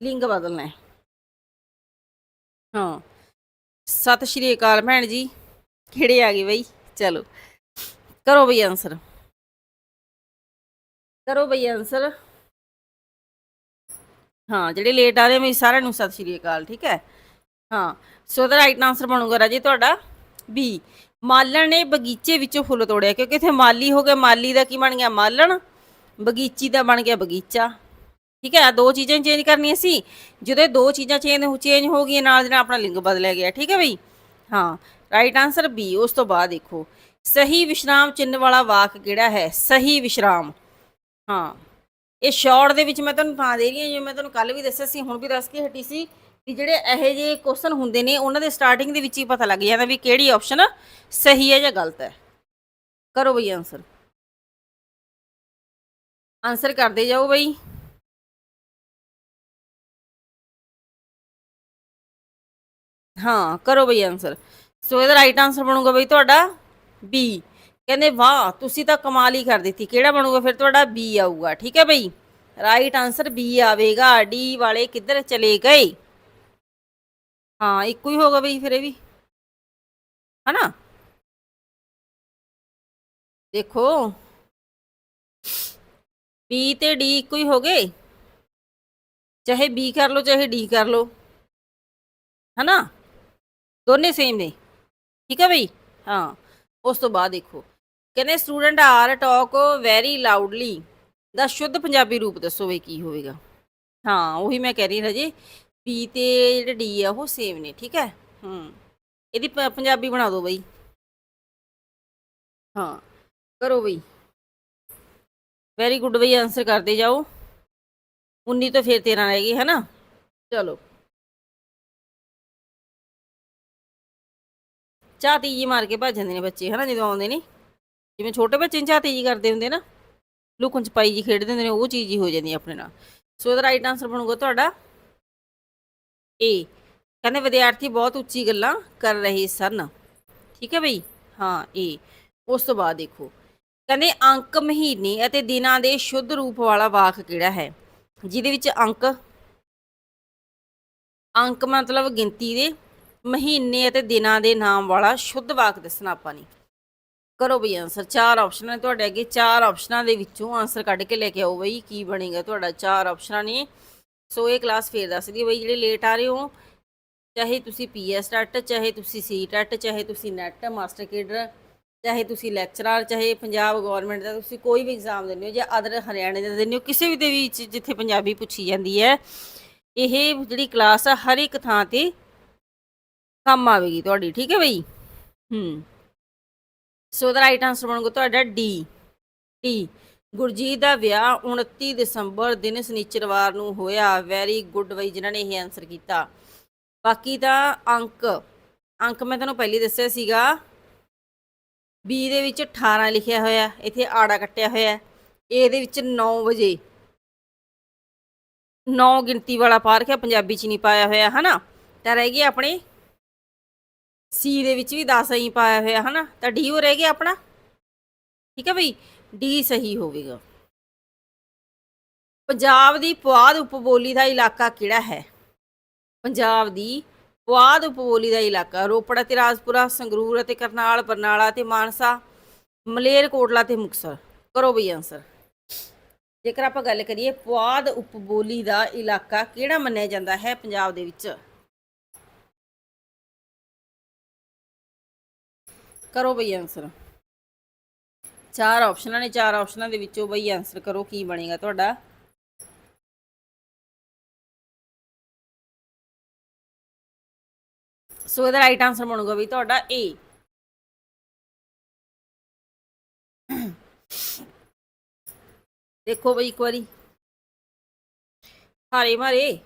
A: ਲਿੰਗ ਬਦਲਣਾ ਹੈ। ਹਾਂ। ਸਤਿ ਸ਼੍ਰੀ ਅਕਾਲ ਭੈਣ ਜੀ। ਕਿਹੜੇ ਆ ਗਏ ਬਈ। ਚਲੋ। ਕਰੋ ਬਈ ਆਨਸਰ ਕਰੋ ਬਈ ਆਨਸਰ ਹਾਂ, ਜਿਹੜੇ ਲੇਟ ਆ ਰਹੇ ਮੈਂ ਸਾਰਿਆਂ ਨੂੰ ਸਤਿ ਸ਼੍ਰੀ ਅਕਾਲ, ਠੀਕ ਹੈ? ਹਾਂ। ਸੋ ਦਾ ਰਾਈਟ ਆਨਸਰ ਬਣੂਗਾ ਰਾਜੇ ਤੁਹਾਡਾ ਬੀ ਮਾਲਣ ਨੇ ਬਗੀਚੇ ਵਿੱਚੋਂ ਫੁੱਲ ਤੋੜਿਆ, ਕਿਉਂਕਿ ਇੱਥੇ ਮਾਲੀ ਹੋ ਗਿਆ, ਮਾਲੀ ਦਾ ਕੀ ਬਣ ਗਿਆ? ਮਾਲਣ। ਬਗੀਚੀ ਦਾ ਬਣ ਗਿਆ ਬਗੀਚਾ। ਠੀਕ ਹੈ, ਦੋ ਚੀਜ਼ਾਂ ਚੇਂਜ ਕਰਨੀਆਂ ਸੀ। ਜਦੋਂ ਇਹ ਦੋ ਚੀਜ਼ਾਂ ਚੇਂਜ ਚੇਂਜ ਹੋ ਗਈਆਂ, ਨਾਲ ਦੇ ਨਾਲ ਆਪਣਾ ਲਿੰਗ ਬਦਲਿਆ ਗਿਆ, ਠੀਕ ਹੈ ਬਈ? ਹਾਂ ਰਾਈਟ ਆਨਸਰ ਬੀ ਉਸ ਤੋਂ ਬਾਅਦ ਦੇਖੋ। ਸਹੀ ਵਿਸ਼ਰਾਮ ਚਿੰਨ੍ਹ ਵਾਲਾ ਵਾਕ ਕਿਹੜਾ ਹੈ? ਸਹੀ ਵਿਸ਼ਰਾਮ। ਹਾਂ, ਇਹ ਸ਼ਾਰਟ ਦੇ ਵਿੱਚ ਮੈਂ ਤੁਹਾਨੂੰ ਤਾਂ ਦੇ ਰਹੀ ਹਾਂ, ਜਿਵੇਂ ਮੈਂ ਤੁਹਾਨੂੰ ਕੱਲ ਵੀ ਦੱਸਿਆ ਸੀ, ਹੁਣ ਵੀ ਦੱਸ ਕੇ ਹਟੀ ਸੀ ਕਿ ਜਿਹੜੇ ਇਹੋ ਜਿਹੇ ਕੁਐਸਚਨ ਹੁੰਦੇ ਨੇ, ਉਹਨਾਂ ਦੇ ਸਟਾਰਟਿੰਗ ਦੇ ਵਿੱਚ ਹੀ ਪਤਾ ਲੱਗ ਜਾਂਦਾ ਵੀ ਕਿਹੜੀ ਆਪਸ਼ਨ ਸਹੀ ਹੈ ਜਾਂ ਗਲਤ ਹੈ। ਕਰੋ ਬਈ ਆਨਸਰ ਆਨਸਰ ਕਰਦੇ ਜਾਓ ਬਈ। ਹਾਂ, ਕਰੋ ਬਈ ਆਨਸਰ ਸੋ ਇਹਦਾ ਰਾਈਟ ਆਨਸਰ ਬਣੂਗਾ ਬਈ ਤੁਹਾਡਾ ਬੀ ਕਹਿੰਦੇ, ਵਾਹ, ਤੁਸੀਂ ਤਾਂ ਕਮਾਲ ਹੀ ਕਰ ਦਿੱਤੀ। ਕਿਹੜਾ ਬਣੂਗਾ? ਫਿਰ ਤੁਹਾਡਾ ਬੀ ਆਊਗਾ। ਠੀਕ ਹੈ ਬਈ? ਰਾਈਟ ਆਨਸਰ ਬੀ ਆਵੇਗਾ। ਡੀ ਵਾਲੇ ਕਿੱਧਰ ਚਲੇ ਗਏ? ਹਾਂ, ਇੱਕੋ ਹੀ ਹੋਗਾ ਬਈ ਫਿਰ ਇਹ ਵੀ। ਹਨਾ? ਦੇਖੋ। ਬੀ ਤੇ ਡੀ ਇੱਕੋ ਹੀ ਹੋ ਗਏ। ਚਾਹੇ ਬੀ ਕਰ ਲਓ, ਚਾਹੇ ਡੀ ਕਰ ਲਓ। ਹਨਾ? ਦੋਨੇ ਸੇਮ ਨੇ। ਠੀਕ ਹੈ ਬਈ? ਹਾਂ। ਉਸ ਤੋਂ ਬਾਅਦ ਦੇਖੋ। ਕਹਿੰਦੇ student are talk very loudly ਦਾ ਸ਼ੁੱਧ ਪੰਜਾਬੀ ਰੂਪ ਦੱਸੋ ਬਈ ਕੀ ਹੋਵੇਗਾ। ਹਾਂ, ਉਹੀ ਮੈਂ ਕਹਿ ਰਹੀ ਹਜੇ। ਬੀ ਤੇ ਜਿਹੜੇ ਡੀ ਆ, ਉਹ ਸੇਮ ਨੇ, ਠੀਕ ਹੈ? ਹੂੰ। ਇਹਦੀ ਪੰਜਾਬੀ ਬਣਾ ਦਿਓ ਬਈ। ਹਾਂ। ਕਰੋ ਬਈ। ਵੈਰੀ ਗੁੱਡ ਬਈ ਆਨਸਰ ਕਰਦੇ ਜਾਓ। 19 ਤੋਂ ਫਿਰ 13 ਰਹਿ ਗਏ ਹੈ ਨਾ ਚਲੋ। ਚਾਹ ਤੀਜੀ ਮਾਰ ਕੇ ਭੱਜ ਜਾਂਦੇ ਨੇ ਬੱਚੇ, ਹਨਾ, ਜਦੋਂ ਆਉਂਦੇ ਨੇ। ਜਿਵੇਂ ਛੋਟੇ ਬੱਚੇ ਨੂੰ ਚਾਹ ਕਰਦੇ ਹੁੰਦੇ ਨਾ, ਲੁਕਣ ਛਪਾਈ ਜੀ ਖੇਡਦੇ ਹੁੰਦੇ ਨੇ, ਉਹ ਚੀਜ਼ ਹੀ ਹੋ ਜਾਂਦੀ ਆਪਣੇ ਨਾਲ। ਸੋ ਇਹਦਾ ਰਾਈਟ ਆਨਸਰ ਬਣੂਗਾ ਤੁਹਾਡਾ ਏ ਕਹਿੰਦੇ ਵਿਦਿਆਰਥੀ ਬਹੁਤ ਉੱਚੀ ਗੱਲਾਂ ਕਰ ਰਹੇ ਸਨ। ਠੀਕ ਹੈ ਬਈ? ਹਾਂ ਏ ਉਸ ਤੋਂ ਬਾਅਦ ਦੇਖੋ। ਕਹਿੰਦੇ ਅੰਕ ਮਹੀਨੇ ਅਤੇ ਦਿਨਾਂ ਦੇ ਸ਼ੁੱਧ ਰੂਪ ਵਾਲਾ ਵਾਕ ਕਿਹੜਾ ਹੈ? ਜਿਹਦੇ ਵਿੱਚ ਅੰਕ ਅੰਕ ਮਤਲਬ ਗਿਣਤੀ ਦੇ ਮਹੀਨੇ ਅਤੇ ਦਿਨਾਂ ਦੇ ਨਾਮ ਵਾਲਾ ਸ਼ੁੱਧ ਵਾਕ ਦੱਸਣਾ ਆਪਾਂ ਨੇ। ਕਰੋ ਬਈ ਆਨਸਰ ਚਾਰ ਆਪਸ਼ਨ ਨੇ ਤੁਹਾਡੇ ਅੱਗੇ, ਚਾਰ ਆਪਸ਼ਨਾਂ ਦੇ ਵਿੱਚੋਂ ਆਨਸਰ ਕੱਢ ਕੇ ਲੈ ਕੇ ਆਓ ਬਈ, ਕੀ ਬਣੇਗਾ ਤੁਹਾਡਾ, ਚਾਰ ਆਪਸ਼ਨਾਂ ਨੇ। ਸੋ ਇਹ ਕਲਾਸ ਫੇਰ ਦੱਸਦੀ ਬਈ, ਜਿਹੜੇ ਲੇਟ ਆ ਰਹੇ ਹੋ, ਚਾਹੇ ਤੁਸੀਂ ਪੀਐਸ ਟੈਟ ਚਾਹੇ ਤੁਸੀਂ ਸੀ ਟੈਟ ਚਾਹੇ ਤੁਸੀਂ ਨੈਟ ਮਾਸਟਰ ਕੇਡਰ ਚਾਹੇ ਤੁਸੀਂ ਲੈਕਚਰਰ ਚਾਹੇ ਪੰਜਾਬ ਗਵਰਨਮੈਂਟ ਦਾ, ਤੁਸੀਂ ਕੋਈ ਵੀ ਐਗਜ਼ਾਮ ਦਿੰਦੇ ਹੋ, ਜਾਂ ਅਦਰ ਹਰਿਆਣੇ ਦਾ ਦਿੰਦੇ ਹੋ, ਕਿਸੇ ਵੀ ਦੇ ਵਿੱਚ ਜਿੱਥੇ ਪੰਜਾਬੀ ਪੁੱਛੀ ਜਾਂਦੀ ਹੈ, ਇਹ ਜਿਹੜੀ ਕਲਾਸ ਆ, ਹਰ ਇੱਕ ਥਾਂ ਤੇ ਕੰਮ ਆਵੇਗੀ ਤੁਹਾਡੀ ਠੀਕ ਹੈ ਬਈ? ਹੂੰ। ਸੋ ਦਾ ਰਾਈਟ ਆਨਸਰ ਬਣੂਗਾ ਤੁਹਾਡਾ ਡੀ ਡੀ ਗੁਰਜੀਤ ਦਾ ਵਿਆਹ 29 ਦਸੰਬਰ ਦਿਨ ਸ਼ਨੀਚਰਵਾਰ ਨੂੰ ਹੋਇਆ। ਵੈਰੀ ਗੁੱਡ ਬਈ ਜਿਨ੍ਹਾਂ ਨੇ ਇਹ ਆਨਸਰ ਕੀਤਾ। ਬਾਕੀ ਤਾਂ ਅੰਕ ਅੰਕ ਮੈਂ ਤੁਹਾਨੂੰ ਪਹਿਲੀ ਦੱਸਿਆ ਸੀਗਾ। ਬੀ ਦੇ ਵਿੱਚ 18 ਲਿਖਿਆ ਹੋਇਆ ਇੱਥੇ ਆੜਾ ਕੱਟਿਆ ਹੋਇਆ। ਏ ਦੇ ਵਿੱਚ 9 ਵਜੇ। 9 ਗਿਣਤੀ ਵਾਲਾ ਪਾਰਕ ਹੈ ਪੰਜਾਬੀ ਚ ਨਹੀਂ ਪਾਇਆ ਹੋਇਆ ਹਨਾ? ਤਾਂ ਰਹਿ ਗਈ ਆਪਣੇ ਸੀ ਦੇ ਵਿੱਚ ਵੀ 10 ਹੀ ਪਾਇਆ ਹੋਇਆ, ਹਨਾ? ਤਾਂ ਡੀ ਉਹ ਰਹਿ ਗਿਆ ਆਪਣਾ। ਠੀਕ ਹੈ ਬਈ? ਡੀ ਸਹੀ ਹੋਵੇਗਾ। ਪੰਜਾਬ ਦੀ ਪੁਆਧ ਉਪਬੋਲੀ ਦਾ ਇਲਾਕਾ ਕਿਹੜਾ ਹੈ? ਪੰਜਾਬ ਦੀ ਪੁਆਧ ਉਪਬੋਲੀ ਦਾ ਇਲਾਕਾ ਰੋਪੜ ਅਤੇ ਰਾਜਪੁਰਾ, ਸੰਗਰੂਰ ਅਤੇ ਕਰਨਾਲ, ਬਰਨਾਲਾ ਤੇ ਮਾਨਸਾ ਮਲੇਰਕੋਟਲਾ ਤੇ ਮੁਕਤਸਰ। ਕਰੋ ਬਈ ਆਨਸਰ ਜੇਕਰ ਆਪਾਂ ਗੱਲ ਕਰੀਏ ਪੁਆਧ ਉਪਬੋਲੀ ਦਾ ਇਲਾਕਾ ਕਿਹੜਾ ਮੰਨਿਆ ਜਾਂਦਾ ਹੈ ਪੰਜਾਬ ਦੇ ਵਿੱਚ? ਕਰੋ ਬਈ ਆਨਸਰ ਚਾਰ ਆਪਸ਼ਨਾਂ ਨੇ, ਚਾਰ ਆਪਸ਼ਨਾਂ ਦੇ ਵਿੱਚੋਂ ਬਈ ਆਨਸਰ ਕਰੋ ਕੀ ਬਣੇਗਾ ਤੁਹਾਡਾ। ਸੋ ਇਹਦਾ ਰਾਈਟ ਆਨਸਰ ਬਣੂਗਾ ਵੀ ਤੁਹਾਡਾ ਏ ਦੇਖੋ ਬਈ ਇੱਕ ਵਾਰੀ। ਹਾਰੇ ਮਾਰੇ।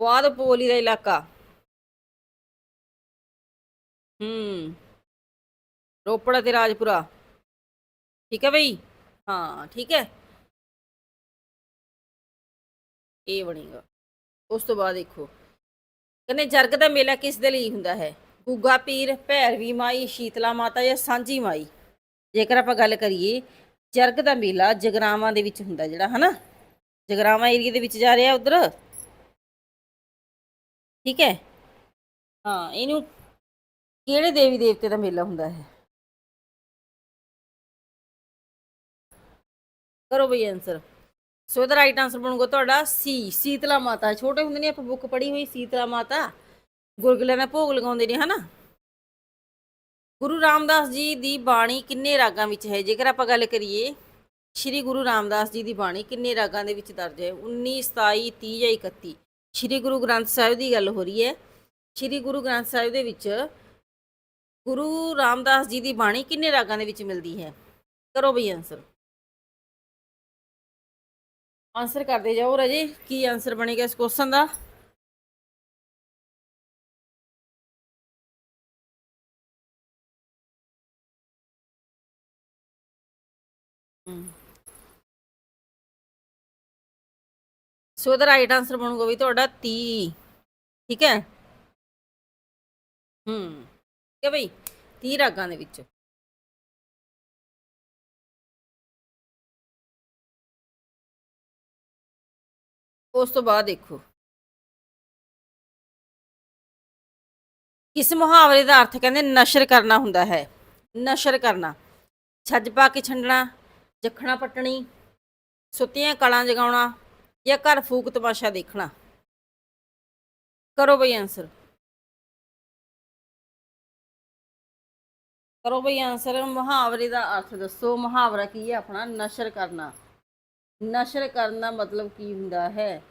A: ਪੁਆਧ ਪੋਲੀ ਦਾ ਇਲਾਕਾ। ਹੂੰ। ਰੋਪੜ ਤੇ ਰਾਜਪੁਰਾ। ਠੀਕ ਹੈ ਬਈ? ਹਾਂ, ਠੀਕ ਹੈ। ਇਹ ਬਣੇਗਾ। ਉਸ ਤੋਂ ਬਾਅਦ ਦੇਖੋ। ਕਹਿੰਦੇ ਜਰਗ ਦਾ ਮੇਲਾ ਕਿਸ ਦੇ ਲਈ ਹੁੰਦਾ ਹੈ? ਗੁੱਗਾ ਪੀਰ, ਭੈਰਵੀ ਮਾਈ, ਸ਼ੀਤਲਾ ਮਾਤਾ ਜਾਂ ਸਾਂਝੀ ਮਾਈ? ਜੇਕਰ ਆਪਾਂ ਗੱਲ ਕਰੀਏ, ਜਰਗ ਦਾ ਮੇਲਾ ਜਗਰਾਵਾਂ ਦੇ ਵਿੱਚ ਹੁੰਦਾ ਜਿਹੜਾ, ਹਨਾ? ਜਗਰਾਵਾਂ ਏਰੀਆ ਦੇ ਵਿੱਚ ਜਾ ਰਿਹਾ ਉਧਰ। ਠੀਕ ਹੈ? ਹਾਂ, ਇਹਨੂੰ ਕਿਹੜੇ ਦੇਵੀ ਦੇਵਤੇ ਦਾ ਮੇਲਾ ਹੁੰਦਾ ਹੈ? ਕਰੋ ਬਈ ਆਨਸਰ ਸੋ ਇਹਦਾ ਰਾਈਟ ਆਨਸਰ ਬਣੂਗਾ ਤੁਹਾਡਾ ਸੀ ਸੀਤਲਾ ਮਾਤਾ। ਛੋਟੇ ਹੁੰਦੇ ਨੇ ਆਪਾਂ ਬੁੱਕ ਪੜ੍ਹੀ ਹੋਈ, ਸੀਤਲਾ ਮਾਤਾ। ਗੁਰਗੁਲਿਆਂ ਦਾ ਭੋਗ ਲਗਾਉਂਦੇ ਨੇ, ਹਨਾ? ਗੁਰੂ ਰਾਮਦਾਸ ਜੀ ਦੀ ਬਾਣੀ ਕਿੰਨੇ ਰਾਗਾਂ ਵਿੱਚ ਹੈ? ਜੇਕਰ ਆਪਾਂ ਗੱਲ ਕਰੀਏ, ਸ਼੍ਰੀ ਗੁਰੂ ਰਾਮਦਾਸ ਜੀ ਦੀ ਬਾਣੀ ਕਿੰਨੇ ਰਾਗਾਂ ਦੇ ਵਿੱਚ ਦਰਜ ਹੈ? 19 27 30 ਜਾਂ 31 ਸ਼੍ਰੀ ਗੁਰੂ ਗ੍ਰੰਥ ਸਾਹਿਬ ਦੀ ਗੱਲ ਹੋ ਰਹੀ ਹੈ। ਸ਼੍ਰੀ ਗੁਰੂ ਗ੍ਰੰਥ ਸਾਹਿਬ ਦੇ ਵਿੱਚ ਗੁਰੂ ਰਾਮਦਾਸ ਜੀ ਦੀ ਬਾਣੀ ਕਿੰਨੇ ਰਾਗਾਂ ਦੇ ਵਿੱਚ ਮਿਲਦੀ ਹੈ? ਕਰੋ ਬਈ ਆਨਸਰ ਆਨਸਰ ਕਰਦੇ ਜਾਓ ਰਾਜੇ, ਕੀ ਆਨਸਰ ਬਣੇਗਾ ਇਸ ਕੁਐਸਚਨ ਦਾ? ਸੋ ਦਾ ਰਾਈਟ ਆਨਸਰ ਬਣੂਗਾ ਵੀ ਤੁਹਾਡਾ 30 ਠੀਕ ਹੈ? ਹੂੰ ਹੈ ਬਈ 30 ਰਾਗਾਂ ਦੇ ਵਿੱਚ। ਉਸ ਤੋਂ ਬਾਅਦ ਦੇਖੋ। ਇਸ ਮੁਹਾਵਰੇ ਦਾ ਅਰਥ ਕਹਿੰਦੇ ਨਸ਼ਰ ਕਰਨਾ ਹੁੰਦਾ ਹੈ। ਨਸ਼ਰ ਕਰਨਾ। ਛੱਜ ਪਾ ਕੇ ਛੰਡਣਾ, ਜਖਣਾ ਪਟਣੀ, ਸੁੱਤੀਆਂ ਕਲਾਂ ਜਗਾਉਣਾ ਜਾਂ ਘਰ ਫੂਕ ਤਮਾਸ਼ਾ ਦੇਖਣਾ। ਕਰੋ ਬਈ ਆਨਸਰ ਕਰੋ ਬਈ ਆਨਸਰ ਮੁਹਾਵਰੇ ਦਾ ਅਰਥ ਦੱਸੋ। ਮੁਹਾਵਰਾ ਕੀ ਹੈ ਆਪਣਾ? ਨਸ਼ਰ ਕਰਨਾ। ਨਸ਼ਰ ਕਰਨਾ ਮਤਲਬ ਕੀ ਹੁੰਦਾ ਹੈ?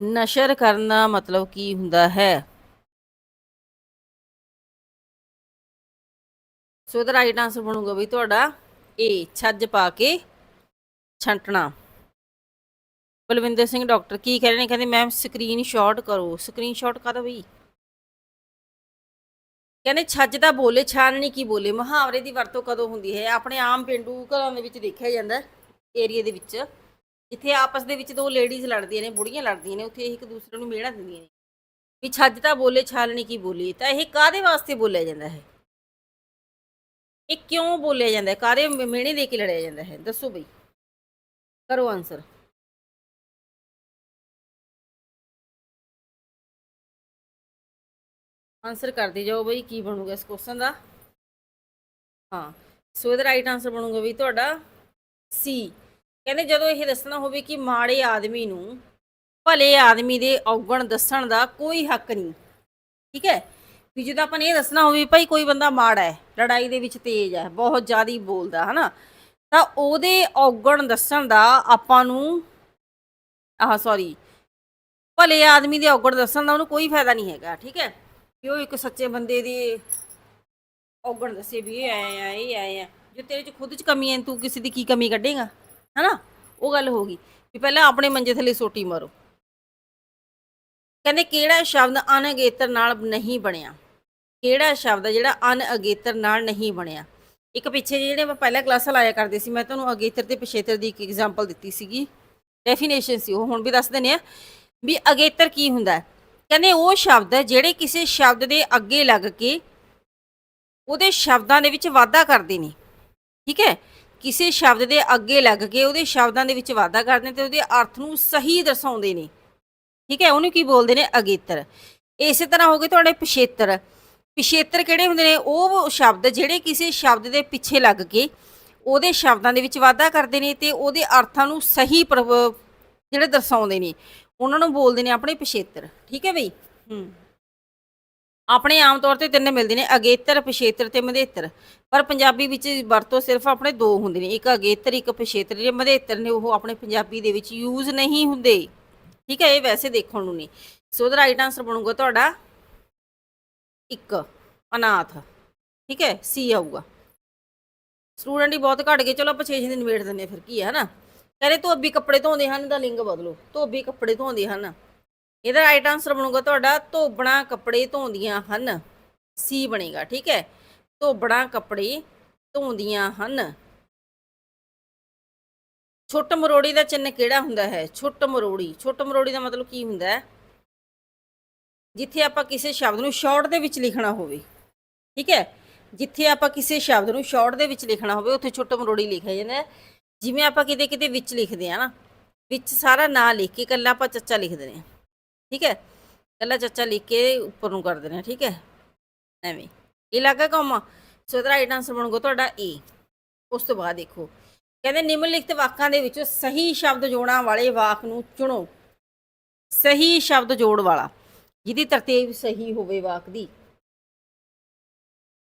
A: ਨਸ਼ਰ ਕਰਨਾ ਮਤਲਬ ਕੀ ਹੁੰਦਾ ਹੈ? ਸੋ ਇਹਦਾ ਰਾਈਟ ਆਨਸਰ ਬਣੂਗਾ ਬਈ ਤੁਹਾਡਾ ਏ ਛੱਜ ਪਾ ਕੇ ਛੰਟਣਾ। ਬਲਵਿੰਦਰ ਸਿੰਘ ਡਾਕਟਰ ਕੀ ਕਹਿ ਰਹੇ ਨੇ? ਕਹਿੰਦੇ ਮੈਮ ਸਕਰੀਨ ਸ਼ਾਟ ਕਰੋ। ਸਕਰੀਨ ਸ਼ਾਟ ਕਰੋ ਬਈ? ਕਹਿੰਦੇ, ਛੱਜ ਦਾ ਬੋਲੇ, ਛਾਨਣੀ ਕੀ ਬੋਲੇ? ਮੁਹਾਵਰੇ ਦੀ ਵਰਤੋਂ ਕਦੋਂ ਹੁੰਦੀ ਹੈ? ਆਪਣੇ ਆਮ ਪਿੰਡੂ ਘਰਾਂ ਦੇ ਵਿੱਚ ਦੇਖਿਆ ਜਾਂਦਾ ਏਰੀਆ ਦੇ ਵਿੱਚ। ਜਿੱਥੇ ਆਪਸ ਦੇ ਵਿੱਚ ਦੋ ਲੇਡੀਜ਼ ਲੜਦੀਆਂ ਨੇ, ਬੁੜੀਆਂ ਲੜਦੀਆਂ ਨੇ, ਉੱਥੇ ਇਹ ਇੱਕ ਦੂਸਰੇ ਨੂੰ ਮਿਹਣਾ ਦਿੰਦੀਆਂ ਨੇ। ਵੀ ਛੱਜ ਤਾਂ ਬੋਲੇ ਛਾਲਣੀ ਕੀ ਬੋਲੀ? ਤਾਂ ਇਹ ਕਾਦੇ ਵਾਸਤੇ ਬੋਲਿਆ ਜਾਂਦਾ ਹੈ? ਇਹ ਕਿਉਂ ਬੋਲਿਆ ਜਾਂਦਾ ਹੈ? ਕਾਦੇ ਮਿਹਣੇ ਦੇ ਕੇ ਲੜਿਆ ਜਾਂਦਾ ਹੈ? ਦੱਸੋ ਬਈ। ਕਰੋ ਆਨਸਰ ਆਨਸਰ ਕਰਦੇ ਜਾਓ ਬਈ ਕੀ ਬਣੂਗਾ ਇਸ ਕੁਐਸਚਨ ਦਾ। ਹਾਂ, ਸੋ ਇਹਦਾ ਰਾਈਟ ਆਨਸਰ ਬਣੂਗਾ ਵੀ ਤੁਹਾਡਾ ਸੀ ਕਹਿੰਦੇ ਜਦੋਂ ਇਹ ਦੱਸਣਾ ਹੋਵੇ ਕਿ ਮਾੜੇ ਆਦਮੀ ਨੂੰ ਭਲੇ ਆਦਮੀ ਦੇ ਔਗਣ ਦੱਸਣ ਦਾ ਕੋਈ ਹੱਕ ਨਹੀਂ, ਠੀਕ ਹੈ? ਵੀ ਜਦੋਂ ਆਪਾਂ ਨੇ ਇਹ ਦੱਸਣਾ ਹੋਵੇ ਭਾਈ ਕੋਈ ਬੰਦਾ ਮਾੜਾ ਹੈ, ਲੜਾਈ ਦੇ ਵਿੱਚ ਤੇਜ਼ ਹੈ, ਬਹੁਤ ਜ਼ਿਆਦਾ ਬੋਲਦਾ, ਹਨਾ? ਤਾਂ ਉਹਦੇ ਔਗਣ ਦੱਸਣ ਦਾ ਆਪਾਂ ਨੂੰ ਆਹ ਸੌਰੀ ਭਲੇ ਆਦਮੀ ਦੇ ਔਗਣ ਦੱਸਣ ਦਾ ਉਹਨੂੰ ਕੋਈ ਫਾਇਦਾ ਨਹੀਂ ਹੈਗਾ, ਠੀਕ ਹੈ? ਕਿ ਉਹ ਇੱਕ ਸੱਚੇ ਬੰਦੇ ਦੀ ਔਗਣ ਦੱਸੇ ਵੀ ਇਹ ਆਏ ਆ, ਇਹ ਆਏ ਆ। ਜੇ ਤੇਰੇ ਚ ਖੁਦ ਚ ਕਮੀ ਹੈ ਤੂੰ ਕਿਸੇ ਦੀ ਕੀ ਕਮੀ ਕੱਢੇਗਾ? ਹੈਨਾ? ਉਹ ਗੱਲ ਹੋ ਗਈ। ਵੀ ਪਹਿਲਾਂ ਆਪਣੇ ਮੰਜੇ ਥੱਲੇ ਸੋਟੀ ਮਾਰੋ। ਕਹਿੰਦੇ ਕਿਹੜਾ ਸ਼ਬਦ ਅਨਅਗੇਤਰ ਨਾਲ ਨਹੀਂ ਬਣਿਆ? ਕਿਹੜਾ ਸ਼ਬਦ ਜਿਹੜਾ ਅਨਅਗੇਤਰ ਨਾਲ ਨਹੀਂ ਬਣਿਆ? ਇੱਕ ਪਿੱਛੇ ਜਿਹੇ ਜਿਹੜੇ ਮੈਂ ਪਹਿਲਾਂ ਕਲਾਸਾਂ ਲਾਇਆ ਕਰਦੇ ਸੀ, ਮੈਂ ਤੁਹਾਨੂੰ ਅਗੇਤਰ ਤੇ ਪਿਛੇਤਰ ਦੀ ਇੱਕ ਐਗਜ਼ਾਮਪਲ ਦਿੱਤੀ ਸੀਗੀ। ਡੈਫੀਨੇਸ਼ਨ ਸੀ, ਉਹ ਹੁਣ ਵੀ ਦੱਸ ਦਿੰਦੇ ਆ। ਵੀ ਅਗੇਤਰ ਕੀ ਹੁੰਦਾ? ਹੈ? ਕਹਿੰਦੇ ਉਹ ਸ਼ਬਦ ਜਿਹੜੇ ਕਿਸੇ ਸ਼ਬਦ ਦੇ ਅੱਗੇ ਲੱਗ ਕੇ ਉਹਦੇ ਸ਼ਬਦਾਂ ਦੇ ਵਿੱਚ ਵਾਧਾ ਕਰਦੇ ਨੇ। ਠੀਕ ਹੈ? ਕਿਸੇ ਸ਼ਬਦ ਦੇ ਅੱਗੇ ਲੱਗ ਕੇ ਉਹਦੇ ਸ਼ਬਦਾਂ ਦੇ ਵਿੱਚ ਵਾਧਾ ਕਰਦੇ ਨੇ ਤੇ ਉਹਦੇ ਅਰਥ ਨੂੰ ਸਹੀ ਦਰਸਾਉਂਦੇ ਨੇ। ਠੀਕ ਹੈ? ਉਹਨੂੰ ਕੀ ਬੋਲਦੇ ਨੇ? ਅਗੇਤਰ। ਇਸੇ ਤਰ੍ਹਾਂ ਹੋ ਗਏ ਤੁਹਾਡੇ ਪਿਛੇਤਰ। ਪਿਛੇਤਰ ਕਿਹੜੇ ਹੁੰਦੇ ਨੇ? ਉਹ ਸ਼ਬਦ ਜਿਹੜੇ ਕਿਸੇ ਸ਼ਬਦ ਦੇ ਪਿੱਛੇ ਲੱਗ ਕੇ ਉਹਦੇ ਸ਼ਬਦਾਂ ਦੇ ਵਿੱਚ ਵਾਧਾ ਕਰਦੇ ਨੇ ਤੇ ਉਹਦੇ ਅਰਥਾਂ ਨੂੰ ਸਹੀ ਪ੍ਰਭ- ਜਿਹੜੇ ਦਰਸਾਉਂਦੇ ਨੇ। ਉਹਨਾਂ ਨੂੰ ਬੋਲਦੇ ਨੇ ਆਪਣੇ ਪਿਛੇਤਰ ਠੀਕ ਹੈ ਬਈ? ਹੂੰ। ਆਪਣੇ ਆਮ ਤੌਰ ਤੇ ਤਿੰਨ ਮਿਲਦੇ ਨੇ ਅਗੇਤਰ ਪਿਛੇਤਰ ਤੇ ਮਧੇਤਰ। ਪਰ ਪੰਜਾਬੀ ਵਿੱਚ ਵਰਤੋਂ ਸਿਰਫ ਆਪਣੇ ਦੋ ਹੁੰਦੇ ਨੇ ਇੱਕ ਅਗੇਤਰ ਇੱਕ ਪਿਛੇਤਰ। ਜਿਹੜੇ ਮਧੇਤਰ ਨੇ ਉਹ ਆਪਣੇ ਪੰਜਾਬੀ ਦੇ ਵਿੱਚ ਯੂਜ਼ ਨਹੀਂ ਹੁੰਦੇ। ਠੀਕ ਹੈ ਇਹ ਵੈਸੇ ਦੇਖਣ ਨੂੰ ਨਹੀਂ ਸੋ ਉਹਦਾ ਰਾਈਟ ਆਨਸਰ ਬਣੂਗਾ ਤੁਹਾਡਾ ਇੱਕ ਅਨਾਥ। ਠੀਕ ਹੈ ਸੀ ਆਊਗਾ। ਸਟੂਡੈਂਟ ਹੀ ਬਹੁਤ ਘਟ ਗਏ ਚਲੋ ਆਪਾਂ 6 ਦਿਨ ਵੇਟ ਹਾਂ ਫਿਰ ਕੀ ਹੈ ਹਨਾ? ਕਹਿੰਦੇ ਧੋਬੀ ਕੱਪੜੇ ਧੋਂਦੇ ਹਨ ਦਾ ਲਿੰਗ ਬਦਲੋ, ਧੋਬੀ ਕੱਪੜੇ ਧੋਂਦੇ ਹਨ। ਇਹਦਾ ਰਾਈਟ ਆਨਸਰ ਬਣੂਗਾ ਤੁਹਾਡਾ, ਧੋਬਣਾ ਕੱਪੜੇ ਧੋਂਦੀਆਂ ਹਨ। ਸੀ ਬਣੇਗਾ, ਠੀਕ ਹੈ? ਧੋਬਣਾ ਕੱਪੜੇ ਧੋਂਦੀਆਂ ਹਨ। ਛੁੱਟ ਮਰੋੜੀ ਦਾ ਚਿੰਨ੍ਹ ਕਿਹੜਾ ਹੁੰਦਾ ਹੈ? ਛੁੱਟ ਮਰੋੜੀ ਛੁੱਟ ਮਰੋੜੀ ਦਾ ਮਤਲਬ ਕੀ ਹੁੰਦਾ ਹੈ? ਜਿੱਥੇ ਆਪਾਂ ਕਿਸੇ ਸ਼ਬਦ ਨੂੰ ਸ਼ਾਰਟ ਦੇ ਵਿੱਚ ਲਿਖਣਾ ਹੋਵੇ, ਠੀਕ ਹੈ? ਜਿੱਥੇ ਆਪਾਂ ਕਿਸੇ ਸ਼ਬਦ ਨੂੰ ਸ਼ਾਰਟ ਦੇ ਵਿੱਚ ਲਿਖਣਾ ਹੋਵੇ, ਉੱਥੇ ਛੁੱਟ ਮਰੋੜੀ ਲਿਖਿਆ ਜਾਂਦਾ ਹੈ। ਜਿਵੇਂ ਆਪਾਂ ਕਿਤੇ ਕਿਤੇ ਵਿੱਚ ਲਿਖਦੇ ਆ ਨਾ, ਵਿੱਚ ਸਾਰਾ ਨਾਂ ਲਿਖ ਕੇ ਇਕੱਲਾ ਆਪਾਂ ਚੱਚਾ ਲਿਖ ਦਿੰਦੇ ਆ, ਠੀਕ ਹੈ? ਇਕੱਲਾ ਚੱਚਾ ਲਿਖ ਕੇ ਉੱਪਰ ਨੂੰ ਕਰ ਦਿੰਦੇ ਆ, ਠੀਕ ਹੈ? ਐਵੇਂ, ਇਹ ਕੌਮਾ। ਸੋ ਇਹਦਾ ਰਾਈਟ ਆਨਸਰ ਬਣੂਗਾ ਤੁਹਾਡਾ ਏ ਉਸ ਤੋਂ ਬਾਅਦ ਦੇਖੋ, ਕਹਿੰਦੇ ਨਿਮਨਲਿਖਤ ਵਾਕਾਂ ਦੇ ਵਿੱਚੋਂ ਸਹੀ ਸ਼ਬਦ ਜੋੜਾਂ ਵਾਲੇ ਵਾਕ ਨੂੰ ਚੁਣੋ। ਸਹੀ ਸ਼ਬਦ ਜੋੜ ਵਾਲਾ, ਜਿਹਦੀ ਤਰਤੀਬ ਸਹੀ ਹੋਵੇ ਵਾਕ ਦੀ।